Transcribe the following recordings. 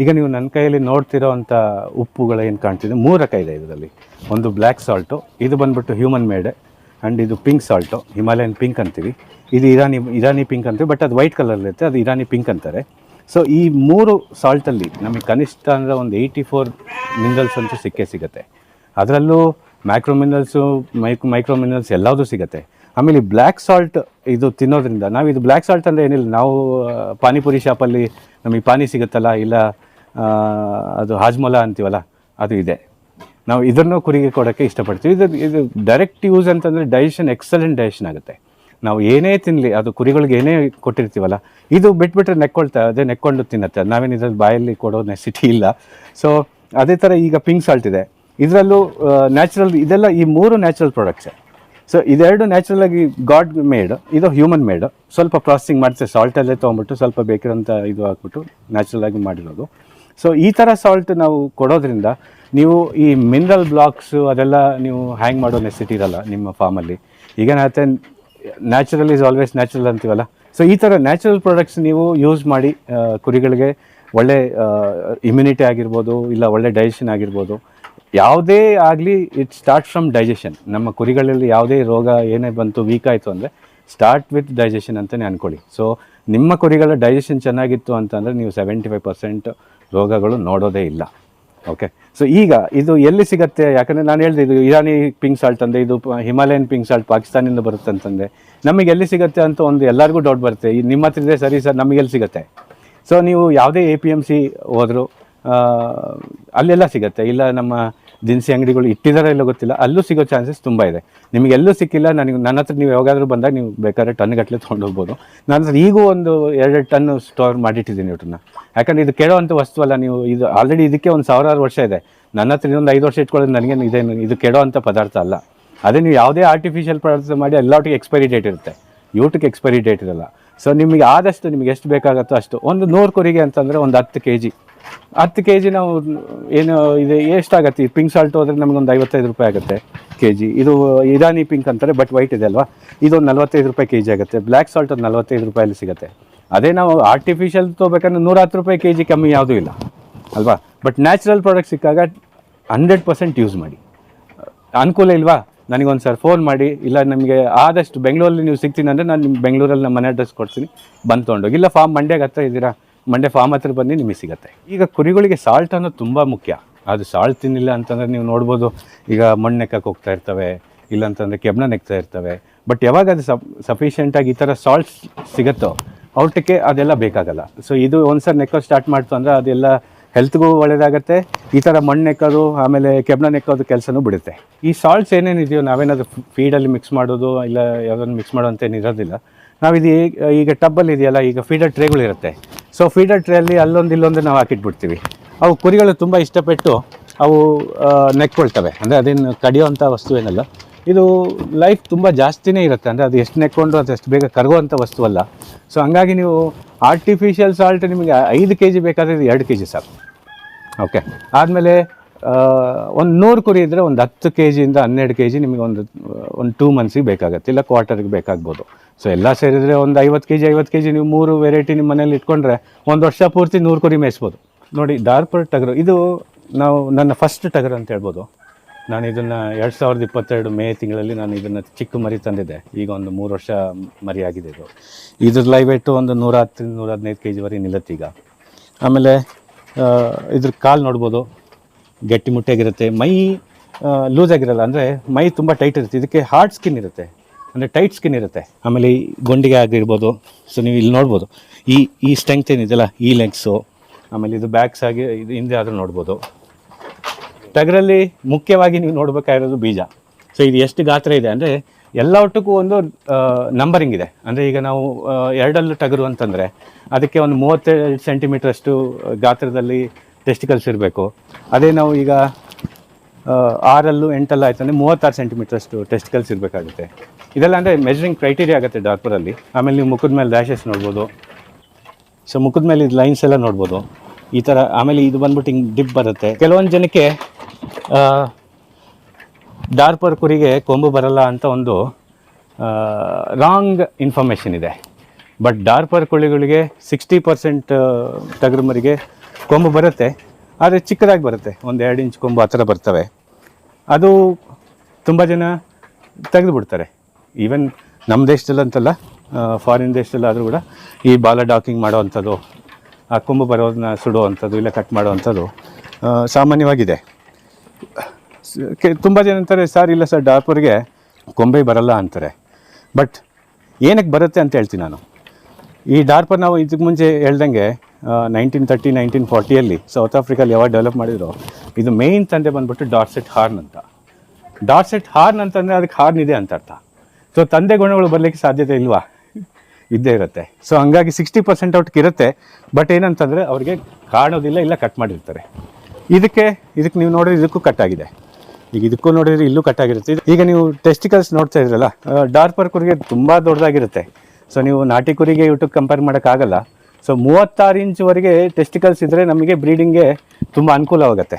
ಈಗ ನೀವು ನನ್ನ ಕೈಯಲ್ಲಿ ನೋಡ್ತಿರೋ ಅಂಥ ಉಪ್ಪುಗಳು ಏನು ಕಾಣ್ತಿದೆ? ಮೂರು ಇದೆ ಇದರಲ್ಲಿ. ಒಂದು ಬ್ಲ್ಯಾಕ್ ಸಾಲ್ಟು ಇದು ಬಂದ್ಬಿಟ್ಟು ಹ್ಯೂಮನ್ ಮೇಡ್ ಆ್ಯಂಡ್ ಇದು ಪಿಂಕ್ ಸಾಲ್ಟು ಹಿಮಾಲಯನ್ ಪಿಂಕ್ ಅಂತೀವಿ. ಇದು ಇರಾನಿ ಇರಾನಿ ಪಿಂಕ್ ಅಂತೀವಿ ಬಟ್ ಅದು ವೈಟ್ ಕಲರ್ ಇರುತ್ತೆ, ಅದು ಇರಾನಿ ಪಿಂಕ್ ಅಂತಾರೆ. ಸೊ ಈ ಮೂರು ಸಾಲ್ಟಲ್ಲಿ ನಮಗೆ ಕನಿಷ್ಠ ಅಂದರೆ ಒಂದು ಏಯ್ಟಿ ಫೋರ್ ಮಿನರಲ್ಸ್ ಅಂತೂ ಸಿಕ್ಕೇ ಸಿಗುತ್ತೆ. ಅದರಲ್ಲೂ macro minerals mic micro minerals ಎಲ್ಲದೂ ಸಿಗುತ್ತೆ. ಆಮೇಲೆ ಈ ಬ್ಲ್ಯಾಕ್ ಸಾಲ್ಟ್ ಇದು ತಿನ್ನೋದ್ರಿಂದ, ನಾವು ಇದು ಬ್ಲ್ಯಾಕ್ ಸಾಲ್ಟ್ ಅಂದರೆ ಏನಿಲ್ಲ, ನಾವು ಪಾನಿಪುರಿ ಶಾಪಲ್ಲಿ ನಮಗೆ ಪಾನಿ ಸಿಗುತ್ತಲ್ಲ, ಇಲ್ಲ ಅದು ಹಾಜ್ಮೊಲ ಅಂತೀವಲ್ಲ, ಅದು ಇದೆ. ನಾವು ಇದನ್ನು ಕುರಿಗೆ ಕೊಡೋಕ್ಕೆ ಇಷ್ಟಪಡ್ತೀವಿ. ಇದು ಇದು ಡೈರೆಕ್ಟ್ ಯೂಸ್ ಅಂತಂದರೆ ಡೈಜೆಷನ್ ಎಕ್ಸಲೆಂಟ್ ಡೈಜೆಷನ್ ಆಗುತ್ತೆ. ನಾವು ಏನೇ ತಿನ್ನಲಿ ಅದು ಕುರಿಗಳಿಗೆ ಏನೇ ಕೊಟ್ಟಿರ್ತೀವಲ್ಲ, ಇದು ಬಿಟ್ಬಿಟ್ರೆ ನೆಕ್ಕೊಳ್ತಾ, ಅದೇ ನೆಕ್ಕೊಂಡು ತಿನ್ನತ್ತೆ. ನಾವೇನು ಇದ್ರಲ್ಲಿ ಬಾಯಲ್ಲಿ ಕೊಡೋ ನೆಸಿಟಿ ಇಲ್ಲ. ಸೊ ಅದೇ ಥರ ಈಗ ಪಿಂಕ್ ಸಾಲ್ಟ್ ಇದೆ. ಇದರಲ್ಲೂ ನ್ಯಾಚುರಲ್ ಇದೆಲ್ಲ ಈ ಮೂರು ನ್ಯಾಚುರಲ್ ಪ್ರಾಡಕ್ಟ್ಸೇ ಸೊ ಇದೆರಡು ನ್ಯಾಚುರಲ್ ಆಗಿ ಗಾಡ್ ಮೇಡ್ ಇದು ಹ್ಯೂಮನ್ ಮೇಡ್ ಸ್ವಲ್ಪ ಪ್ರಾಸೆಸಿಂಗ್ ಮಾಡಿಸಿ ಸಾಲ್ಟ್ ಅಲ್ಲೇ ತೊಗೊಂಬಿಟ್ಟು ಸ್ವಲ್ಪ ಬೇಕಿರೋಂಥ ಇದು ಹಾಕ್ಬಿಟ್ಟು ನ್ಯಾಚುರಲ್ ಆಗಿ ಮಾಡಿರೋದು. ಸೊ ಈ ಥರ ಸಾಲ್ಟ್ ನಾವು ಕೊಡೋದ್ರಿಂದ ನೀವು ಈ ಮಿನರಲ್ ಬ್ಲಾಕ್ಸು ಅದೆಲ್ಲ ನೀವು ಹ್ಯಾಂಗ್ ಮಾಡೋ ನೆಸಿಟಿ ಇರಲ್ಲ ನಿಮ್ಮ ಫಾರ್ಮಲ್ಲಿ ಈಗೇನಾಗುತ್ತೆ ನ್ಯಾಚುರಲ್ ಈಸ್ ಆಲ್ವೇಸ್ ನ್ಯಾಚುರಲ್ ಅಂತೀವಲ್ಲ? ಸೊ ಈ ಥರ ನ್ಯಾಚುರಲ್ ಪ್ರಾಡಕ್ಟ್ಸ್ ನೀವು ಯೂಸ್ ಮಾಡಿ ಕುರಿಗಳಿಗೆ ಒಳ್ಳೆ ಇಮ್ಯುನಿಟಿ ಆಗಿರ್ಬೋದು, ಇಲ್ಲ ಒಳ್ಳೆ ಡೈಜೆಷನ್ ಆಗಿರ್ಬೋದು ಯಾವುದೇ ಆಗಲಿ ಇಟ್ ಸ್ಟಾರ್ಟ್ ಫ್ರಮ್ ಡೈಜೆಷನ್ ನಮ್ಮ ಕುರಿಗಳಲ್ಲಿ ಯಾವುದೇ ರೋಗ ಏನೇ ಬಂತು ವೀಕ್ ಆಯಿತು ಅಂದರೆ ಸ್ಟಾರ್ಟ್ ವಿತ್ ಡೈಜೆಷನ್ ಅಂತಲೇ ಅಂದ್ಕೊಳ್ಳಿ ಸೊ ನಿಮ್ಮ ಕುರಿಗಳ ಡೈಜೆಷನ್ ಚೆನ್ನಾಗಿತ್ತು ಅಂತಂದರೆ ನೀವು ಸೆವೆಂಟಿ ಫೈವ್ ಪರ್ಸೆಂಟ್ ರೋಗಗಳು ನೋಡೋದೇ ಇಲ್ಲ. ಓಕೆ ಸೊ ಈಗ ಇದು ಎಲ್ಲಿ ಸಿಗತ್ತೆ? ಯಾಕಂದರೆ ನಾನು ಹೇಳಿದೆ, ಇದು ಇರಾನಿ ಪಿಂಕ್ ಸಾಲ್ಟ್ ಅಂದೆ, ಇದು ಹಿಮಾಲಯನ್ ಪಿಂಕ್ ಸಾಲ್ಟ್ ಪಾಕಿಸ್ತಾನಿಂದ ಬರುತ್ತೆ ಅಂತಂದೆ. ನಮಗೆ ಎಲ್ಲಿ ಸಿಗುತ್ತೆ ಅಂತ ಒಂದು ಎಲ್ಲರಿಗೂ ಡೌಟ್ ಬರುತ್ತೆ. ನಿಮ್ಮ ಹತ್ರ ಇದೆ ಸರಿ ಸರ್ ನಮಗೆ ಎಲ್ಲಿ ಸಿಗುತ್ತೆ? ಸೊ ನೀವು ಯಾವುದೇ ಎ ಪಿ ಎಂ ಸಿ ಹೋದ್ರು ಅಲ್ಲೆಲ್ಲ ಸಿಗುತ್ತೆ. ಇಲ್ಲ ನಮ್ಮ ದಿನಸಿ ಅಂಗಡಿಗಳು ಇಟ್ಟಿದಾರೋ ಇಲ್ಲ ಗೊತ್ತಿಲ್ಲ, ಅಲ್ಲೂ ಸಿಗೋ ಚಾನ್ಸಸ್ ತುಂಬ ಇದೆ. ನಿಮಗೆ ಎಲ್ಲೂ ಸಿಕ್ಕಿಲ್ಲ, ನನಗೆ, ನನ್ನ ಹತ್ರ ನೀವು ಯಾವಾಗಾದ್ರೂ ಬಂದಾಗ ನೀವು ಬೇಕಾದ್ರೆ ಟನ್ ಗಟ್ಟಲೆ ತೊಗೊಂಡು ಹೋಗ್ಬೋದು ನನ್ನ ಹತ್ರ ಈಗೂ ಒಂದು ಎರಡೆರಡು ಟನ್ ಸ್ಟೋರ್ ಮಾಡಿಟ್ಟಿದ್ದೀನಿ ಇವ್ರನ್ನ ಯಾಕಂದ್ರೆ ಇದು ಕೆಡೋವಂಥ ವಸ್ತು ಅಲ್ಲ, ನೀವು ಇದು ಆಲ್ರೆಡಿ ಇದಕ್ಕೆ ಒಂದು ಸಾವಿರಾರು ವರ್ಷ ಇದೆ. ನನ್ನ ಹತ್ರ ಇನ್ನೊಂದು ಐದು ವರ್ಷ ಇಟ್ಕೊಳ್ಳೋದು ನನಗೇನು ಇದೇನು ಇದು ಕೆಡೋವಂಥ ಪದಾರ್ಥ ಅಲ್ಲ. ಅದೇ ನೀವು ಯಾವುದೇ ಆರ್ಟಿಫಿಷಿಯಲ್ ಪದಾರ್ಥ ಮಾಡಿ ಎಲ್ಲಾಟಿಗೆ ಎಕ್ಸ್ಪೈರಿ ಡೇಟ್ ಇರುತ್ತೆ. ಯೂಟಕ್ಕೆ ಎಕ್ಸ್ಪೈರಿ ಡೇಟ್ ಇರಲ್ಲ. ಸೊ ನಿಮಗೆ ಆದಷ್ಟು ನಿಮಗೆ ಎಷ್ಟು ಬೇಕಾಗುತ್ತೋ ಅಷ್ಟು, ಒಂದು ನೂರು ಕುರಿಗೆ ಅಂತಂದರೆ ಒಂದು ಹತ್ತು ಕೆ ಜಿ ಹತ್ತು ಕೆ ಜಿ ನಾವು ಏನು ಇದು ಎಷ್ಟಾಗತ್ತೆ ಈ ಪಿಂಕ್ ಸಾಲ್ಟ್ ಹೋದ್ರೆ ನಮಗೊಂದು ಐವತ್ತೈದು ರೂಪಾಯಿ ಆಗುತ್ತೆ ಕೆ ಜಿ ಇದು ಇರಾನಿ ಪಿಂಕ್ ಅಂತಾರೆ ಬಟ್ ವೈಟ್ ಇದೆ ಅಲ್ವಾ? ಇದೊಂದು ನಲ್ವತ್ತೈದು ರೂಪಾಯಿ ಕೆ ಜಿ ಆಗುತ್ತೆ. ಬ್ಲ್ಯಾಕ್ ಸಾಲ್ಟ್ ಒಂದು ನಲ್ವತ್ತೈದು ರೂಪಾಯಲ್ಲಿ ಸಿಗುತ್ತೆ. ಅದೇ ನಾವು ಆರ್ಟಿಫಿಷಿಯಲ್ ತೊಗೋಬೇಕಂದ್ರೆ ನೂರ ಹತ್ತು ರೂಪಾಯಿ ಕೆ ಜಿ ಕಮ್ಮಿ ಯಾವುದೂ ಇಲ್ಲ, ಅಲ್ವಾ? ಬಟ್ ನ್ಯಾಚುರಲ್ ಪ್ರಾಡಕ್ಟ್ ಸಿಕ್ಕಾಗ ಹಂಡ್ರೆಡ್ ಪರ್ಸೆಂಟ್ ಯೂಸ್ ಮಾಡಿ. ಅನುಕೂಲ ಇಲ್ವಾ? ನನಗೊಂದು ಸರ್ ಫೋನ್ ಮಾಡಿ, ಇಲ್ಲ ನಿಮಗೆ ಆದಷ್ಟು ಬೆಂಗಳೂರಲ್ಲಿ ನೀವು ಸಿಗ್ತೀನಿ ಅಂದರೆ ನಾನು ನಿಮ್ಮ ಬೆಂಗಳೂರಲ್ಲಿ ನಮ್ಮ ಮನೆ ಅಡ್ರೆಸ್ ಕೊಡ್ತೀನಿ. ಬಂದು ತೊಗೊಂಡೋಗಿ. ಇಲ್ಲ ಫಾರ್ಮ್ ಮಂಡ್ಯಾಗ ಹತ್ರ ಇದ್ದೀರಾ? ಮಂಡ್ಯ ಫಾರ್ಮ್ ಹತ್ರ ಬನ್ನಿ, ನಿಮಗೆ ಸಿಗುತ್ತೆ. ಈಗ ಕುರಿಗಳಿಗೆ ಸಾಲ್ಟ್ ಅನ್ನೋದು ತುಂಬ ಮುಖ್ಯ. ಅದು ಸಾಲ್ಟ್ ತಿನ್ನಿಲ್ಲ ಅಂತಂದರೆ ನೀವು ನೋಡ್ಬೋದು, ಈಗ ಮಣ್ಣು ಹೋಗ್ತಾ ಇರ್ತವೆ ಇಲ್ಲ ಅಂತಂದರೆ ಕೆಬ್ನ ನೆಕ್ತಾ ಇರ್ತವೆ. ಬಟ್ ಯಾವಾಗ ಅದು ಸಫಿಷಿಯೆಂಟ್ ಸಫಿಷಿಯೆಂಟಾಗಿ ಈ ಥರ ಸಾಲ್ಟ್ಸ್ ಸಿಗುತ್ತೋ ಔಟಕ್ಕೆ ಅದೆಲ್ಲ ಬೇಕಾಗಲ್ಲ. ಸೊ ಇದು ಒಂದ್ಸರಿ ನೆಕ್ಕೋ ಸ್ಟಾರ್ಟ್ ಮಾಡ್ತು ಅಂದರೆ ಅದೆಲ್ಲ ಹೆಲ್ತ್ಗೂ ಒಳ್ಳೇದಾಗತ್ತೆ. ಈ ಥರ ಮಣ್ಣು ನೆಕ್ಕೋದು, ಆಮೇಲೆ ಕೆಬ್ಬನ ನೆಕ್ಕೋದು ಕೆಲಸನೂ ಬಿಡುತ್ತೆ. ಈ ಸಾಲ್ಟ್ಸ್ ಏನೇನಿದೆಯೋ ನಾವೇನಾದರೂ ಫೀಡಲ್ಲಿ ಮಿಕ್ಸ್ ಮಾಡೋದು, ಇಲ್ಲ ಯಾವುದನ್ನು ಮಿಕ್ಸ್ ಮಾಡೋಂತ ಏನು ಇರೋದಿಲ್ಲ ನಾವಿದು ಈಗ ಟಬ್ಬಲ್ಲಿ ಇದೆಯಲ್ಲ ಈಗ ಫೀಡರ್ ಟ್ರೇಗಳಿರುತ್ತೆ ಸೊ ಫೀಡರ್ ಟ್ರೇಯಲ್ಲಿ ಅಲ್ಲೊಂದು ಇಲ್ಲೊಂದು ನಾವು ಹಾಕಿಟ್ಬಿಡ್ತೀವಿ. ಅವು ಕುರಿಗಳು ತುಂಬ ಇಷ್ಟಪಟ್ಟು ಅವು ನೆಕ್ಕೊಳ್ತವೆ. ಅಂದರೆ ಅದೇನು ಕಡಿಯೋವಂಥ ವಸ್ತು ಏನಲ್ಲ. ಇದು ಲೈಫ್ ತುಂಬ ಜಾಸ್ತಿನೇ ಇರುತ್ತೆ. ಅಂದರೆ ಅದು ಎಷ್ಟು ನೆಕ್ಕೊಂಡು ಅದು ಎಷ್ಟು ಬೇಗ ಕರಗುವಂಥ ವಸ್ತು ಅಲ್ಲ. ಸೊ ಹಂಗಾಗಿ ನೀವು ಆರ್ಟಿಫಿಷಿಯಲ್ ಸಾಲ್ಟ್ ನಿಮಗೆ ಐದು ಕೆ ಜಿ ಬೇಕಾದರೆ ಇದು ಎರಡು ಕೆ ಜಿ ಸಾಕು. ಓಕೆ ಆದಮೇಲೆ ಒಂದು ನೂರು ಕುರಿ ಇದ್ದರೆ ಒಂದು ಹತ್ತು ಕೆ ಜಿಯಿಂದ ಹನ್ನೆರಡು ಕೆ ಜಿ ನಿಮಗೆ ಒಂದು ಒಂದು ಟೂ ಮಂತ್ಸಿಗೆ ಬೇಕಾಗುತ್ತೆ, ಇಲ್ಲ ಕ್ವಾರ್ಟರ್ಗೆ ಬೇಕಾಗ್ಬೋದು. ಸೊ ಎಲ್ಲ ಸೇರಿದರೆ ಒಂದು ಐವತ್ತು ಕೆ ಜಿ ಐವತ್ತು ಕೆ ಜಿ ನೀವು ಮೂರು ವೆರೈಟಿ ನಿಮ್ಮ ಮನೇಲಿ ಇಟ್ಕೊಂಡ್ರೆ ಒಂದು ವರ್ಷ ಪೂರ್ತಿ ನೂರು ಕುರಿ ಮೇಯಿಸ್ಬೋದು. ನೋಡಿ ಡಾರ್ಪರ್ ಟಗರು, ಇದು ನಾವು ನನ್ನ ಫಸ್ಟ್ ಟಗರು ಅಂತ ಹೇಳ್ಬೋದು. ನಾನು ಇದನ್ನು ಎರಡು ಸಾವಿರದ ಇಪ್ಪತ್ತೆರಡು ಮೇ ತಿಂಗಳಲ್ಲಿ ನಾನು ಇದನ್ನು ಚಿಕ್ಕ ಮರಿ ತಂದಿದ್ದೆ. ಈಗ ಒಂದು ಮೂರು ವರ್ಷ ಮರಿ ಆಗಿದೆ ಇದು. ಇದ್ರ ಲೈವ್ ವೇಟು ಒಂದು ನೂರ ಹತ್ತು, ನೂರ ಹದಿನೈದು ಕೆ ಜಿವರೆಗೆ ನಿಲ್ಲತ್ತೀಗ ಆಮೇಲೆ ಇದ್ರ ಕಾಲು ನೋಡ್ಬೋದು. ಗಟ್ಟಿ ಮುಟ್ಟಾಗಿರುತ್ತೆ. ಮೈ ಲೂಸ್ ಆಗಿರಲ್ಲ, ಅಂದರೆ ಮೈ ತುಂಬ ಟೈಟ್ ಇರುತ್ತೆ. ಇದಕ್ಕೆ ಹಾರ್ಡ್ ಸ್ಕಿನ್ ಇರುತ್ತೆ. ಅಂದರೆ ಟೈಟ್ ಸ್ಕಿನ್ ಇರುತ್ತೆ. ಆಮೇಲೆ ಈ ಗುಂಡಿಗೆ ಆಗಿರ್ಬೋದು. ಸೊ ನೀವು ಇಲ್ಲಿ ನೋಡ್ಬೋದು. ಈ ಈ ಸ್ಟ್ರೆಂಗ್ತ್ ಏನಿದೆಯಲ್ಲ, ಈ ಲೆಗ್ಸು ಆಮೇಲೆ ಇದು ಬ್ಯಾಕ್ಸ್ ಆಗಿ, ಇದು ಹಿಂದೆ ಆದರೂ ನೋಡ್ಬೋದು. ಟಗರಲ್ಲಿ ಮುಖ್ಯವಾಗಿ ನೀವು ನೋಡಬೇಕಾಗಿರೋದು ಬೀಜ. ಸೊ ಇದು ಎಷ್ಟು ಗಾತ್ರ ಇದೆ ಅಂದರೆ ಎಲ್ಲ ಒಟ್ಟಕ್ಕೂ ಒಂದು ನಂಬರಿಂಗ್ ಇದೆ. ಅಂದರೆ ಈಗ ನಾವು ಎರಡಲ್ಲೂ ಟಗರು ಅಂತಂದರೆ ಅದಕ್ಕೆ ಒಂದು ಮೂವತ್ತೆರಡು ಸೆಂಟಿಮೀಟ್ರಷ್ಟು ಗಾತ್ರದಲ್ಲಿ ಟೆಸ್ಟಿಕಲ್ಸ್ ಇರಬೇಕು ಅದೇ ನಾವು ಈಗ ಆರಲ್ಲೂ ಎಂಟಲ್ಲ ಆಯ್ತು ಅಂದರೆ ಮೂವತ್ತಾರು ಸೆಂಟಿಮೀಟರ್ ಅಷ್ಟು ಟೆಸ್ಟಿಕಲ್ಸ್ ಇರಬೇಕಾಗುತ್ತೆ ಇದೆಲ್ಲ ಅಂದರೆ ಮೆಜರಿಂಗ್ ಕ್ರೈಟೀರಿಯಾ ಆಗುತ್ತೆ ಡಾಕ್ಟರಲ್ಲಿ ಆಮೇಲೆ ನೀವು ಮುಖದ ಮೇಲೆ ರ್ಯಾಷಸ್ ನೋಡ್ಬೋದು. ಸೊ ಮುಖದ ಮೇಲೆ ಇದು ಲೈನ್ಸ್ ಎಲ್ಲ ನೋಡ್ಬೋದು. ಈ ಥರ ಆಮೇಲೆ ಇದು ಬಂದ್ಬಿಟ್ಟು ಹಿಂಗೆ ಡಿಪ್ ಬರುತ್ತೆ. ಕೆಲವೊಂದು ಜನಕ್ಕೆ ಡಾರ್ಪರ್ ಕುರಿಗೆ ಕೊಂಬು ಬರಲ್ಲ ಅಂತ ಒಂದು ರಾಂಗ್ ಇನ್ಫಾರ್ಮೇಷನ್ ಇದೆ. ಬಟ್ ಡಾರ್ಪರ್ ಕುಳಿಗಳಿಗೆ ಸಿಕ್ಸ್ಟಿ ಪರ್ಸೆಂಟ್ ಟಗರು ಕೊಂಬು ಬರುತ್ತೆ, ಆದರೆ ಚಿಕ್ಕದಾಗಿ ಬರುತ್ತೆ. ಒಂದು ಎರಡು ಇಂಚ್ ಕೊಂಬು ಆ ಥರ ಬರ್ತವೆ. ಅದು ತುಂಬ ಜನ ತೆಗೆದು ಬಿಡ್ತಾರೆ ಈವನ್ ನಮ್ಮ ದೇಶದಲ್ಲಂತಲ್ಲ ಫಾರಿನ್ ದೇಶದಲ್ಲಾದರೂ ಕೂಡ ಈ ಬಾಲ ಡಾಕಿಂಗ್ ಮಾಡೋವಂಥದ್ದು, ಆ ಕೊಂಬು ಬರೋದನ್ನ ಸುಡುವಂಥದ್ದು, ಇಲ್ಲ ಕಟ್ ಮಾಡೋ ಅಂಥದ್ದು ಸಾಮಾನ್ಯವಾಗಿದೆ. ತುಂಬ ಜನ ಅಂತಾರೆ, ಸರ್, ಇಲ್ಲ ಸರ್, ಡಾರ್ಪರ್ಗೆ ಕೊಂಬೆ ಬರಲ್ಲ ಅಂತಾರೆ. ಬಟ್ ಏನಕ್ಕೆ ಬರುತ್ತೆ ಅಂತ ಹೇಳ್ತೀನಿ ನಾನು. ಈ ಡಾರ್ಪರ್ ನಾವು ಇದಕ್ಕೆ ಮುಂಚೆ ಹೇಳ್ದಂಗೆ ನೈನ್ಟೀನ್ ತರ್ಟಿ ನೈನ್ಟೀನ್ ಫಾರ್ಟಿಯಲ್ಲಿ ಸೌತ್ ಆಫ್ರಿಕಾಲಿ ಯಾವಾಗ ಡೆವಲಪ್ ಮಾಡಿದ್ರು, ಇದು ಮೇಯ್ನ್ ತಂದೆ ಬಂದ್ಬಿಟ್ಟು ಡಾರ್ಸೆಟ್ ಹಾರ್ನ್ ಅಂತ. ಡಾರ್ಸೆಟ್ ಹಾರ್ನ್ ಅಂತಂದರೆ ಅದಕ್ಕೆ ಹಾರ್ನ್ ಇದೆ ಅಂತ ಅರ್ಥ. ಸೊ ತಂದೆ ಗುಣಗಳು ಬರಲಿಕ್ಕೆ ಸಾಧ್ಯತೆ ಇಲ್ವಾ? ಇದ್ದೇ ಇರುತ್ತೆ. ಸೊ ಹಂಗಾಗಿ ಸಿಕ್ಸ್ಟಿ ಪರ್ಸೆಂಟ್ ಔಟ್ಗೆ ಇರುತ್ತೆ ಬಟ್ ಏನಂತಂದರೆ ಅವರಿಗೆ ಕಾಣೋದಿಲ್ಲ, ಇಲ್ಲ ಕಟ್ ಮಾಡಿರ್ತಾರೆ. ಇದಕ್ಕೆ ಇದಕ್ಕೆ ನೀವು ನೋಡಿದ್ರೆ ಇದಕ್ಕೂ ಕಟ್ ಆಗಿದೆ. ಈಗ ಇದಕ್ಕೂ ನೋಡಿದ್ರೆ ಇಲ್ಲೂ ಕಟ್ ಆಗಿರುತ್ತೆ. ಈಗ ನೀವು ಟೆಸ್ಟಿಕಲ್ಸ್ ನೋಡ್ತಾ ಇದ್ರಲ್ಲ ಡಾರ್ಪರ್ ಕುರಿಗೆ ತುಂಬ ದೊಡ್ಡದಾಗಿರುತ್ತೆ. ಸೊ ನೀವು ನಾಟಿ ಕುರಿಗೆ ಯೂಟ್ಯೂಬ್ ಕಂಪೇರ್ ಮಾಡೋಕ್ಕಾಗಲ್ಲ. ಸೊ ಮೂವತ್ತಾರು ಇಂಚ್ವರೆಗೆ ಟೆಸ್ಟಿಕಲ್ಸ್ ಇದ್ದರೆ ನಮಗೆ ಬ್ರೀಡಿಂಗ್ಗೆ ತುಂಬ ಅನುಕೂಲವಾಗುತ್ತೆ.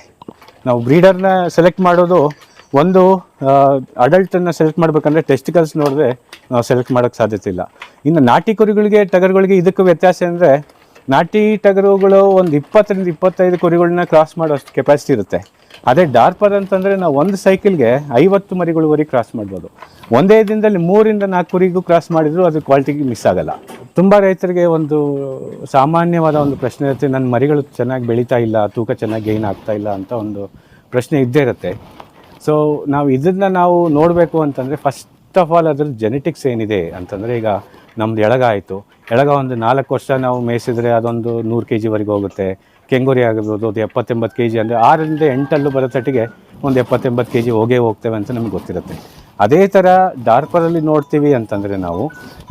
ನಾವು ಬ್ರೀಡರ್ನ ಸೆಲೆಕ್ಟ್ ಮಾಡೋದು ಒಂದು ಅಡಲ್ಟನ್ನು ಸೆಲೆಕ್ಟ್ ಮಾಡಬೇಕಂದ್ರೆ ಟೆಸ್ಟಿಕಲ್ಸ್ ನೋಡಿದ್ರೆ ನಾವು ಸೆಲೆಕ್ಟ್ ಮಾಡೋಕ್ಕೆ ಸಾಧ್ಯತೆ ಇಲ್ಲ. ಇನ್ನು ನಾಟಿ ಕುರಿಗಳಿಗೆ, ಟಗರುಗಳಿಗೆ ಇದಕ್ಕೂ ವ್ಯತ್ಯಾಸ ಅಂದರೆ ನಾಟಿ ಟಗರುಗಳು ಒಂದು ಇಪ್ಪತ್ತರಿಂದ ಇಪ್ಪತ್ತೈದು ಕುರಿಗಳನ್ನ ಕ್ರಾಸ್ ಮಾಡೋಷ್ಟು ಕೆಪಾಸಿಟಿ ಇರುತ್ತೆ. ಅದೇ ಡಾರ್ಪರ್ ಅಂತಂದರೆ ನಾವು ಒಂದು ಸೈಕಲ್ಗೆ ಐವತ್ತು ಮರಿಗಳವರೆಗೆ ಕ್ರಾಸ್ ಮಾಡ್ಬೋದು. ಒಂದೇ ದಿನದಲ್ಲಿ ಮೂರಿಂದ ನಾಲ್ಕು ಕುರಿಗೂ ಕ್ರಾಸ್ ಮಾಡಿದರೂ ಅದು ಕ್ವಾಲಿಟಿಗೆ ಮಿಸ್ ಆಗಲ್ಲ. ತುಂಬ ರೈತರಿಗೆ ಒಂದು ಸಾಮಾನ್ಯವಾದ ಒಂದು ಪ್ರಶ್ನೆ ಇರುತ್ತೆ, ನನ್ನ ಮರಿಗಳು ಚೆನ್ನಾಗಿ ಬೆಳೀತಾ ಇಲ್ಲ, ತೂಕ ಚೆನ್ನಾಗಿ ಗೈನ್ ಆಗ್ತಾ ಇಲ್ಲ ಅಂತ ಒಂದು ಪ್ರಶ್ನೆ ಇದ್ದೇ ಇರುತ್ತೆ. ಸೊ ನಾವು ಇದನ್ನು ನಾವು ನೋಡಬೇಕು ಅಂತಂದರೆ ಫಸ್ಟ್ ಆಫ್ ಆಲ್ ಅದ್ರ ಜೆನೆಟಿಕ್ಸ್ ಏನಿದೆ ಅಂತಂದರೆ ಈಗ ನಮ್ದು ಎಳಗ ಆಯಿತು. ಎಳಗ ಒಂದು ನಾಲ್ಕು ವರ್ಷ ನಾವು ಮೇಯಿಸಿದ್ರೆ ಅದೊಂದು ನೂರು ಕೆ ಜಿವರೆಗೆ ಹೋಗುತ್ತೆ. ಕೆಂಗೋರಿ ಆಗಿರ್ಬೋದು, ಅದು ಎಪ್ಪತ್ತೆಂಬತ್ತು ಕೆ ಜಿ ಅಂದರೆ ಆರರಿಂದ ಎಂಟಲ್ಲೂ ಬರೋ ತಟ್ಟಿಗೆ ಒಂದು ಎಪ್ಪತ್ತೆಂಬತ್ತು ಕೆ ಜಿ ಹೋಗೇ ಹೋಗ್ತೇವೆ ಅಂತ ನಮಗೆ ಗೊತ್ತಿರುತ್ತೆ. ಅದೇ ಥರ ಡಾರ್ಪರಲ್ಲಿ ನೋಡ್ತೀವಿ ಅಂತಂದರೆ ನಾವು,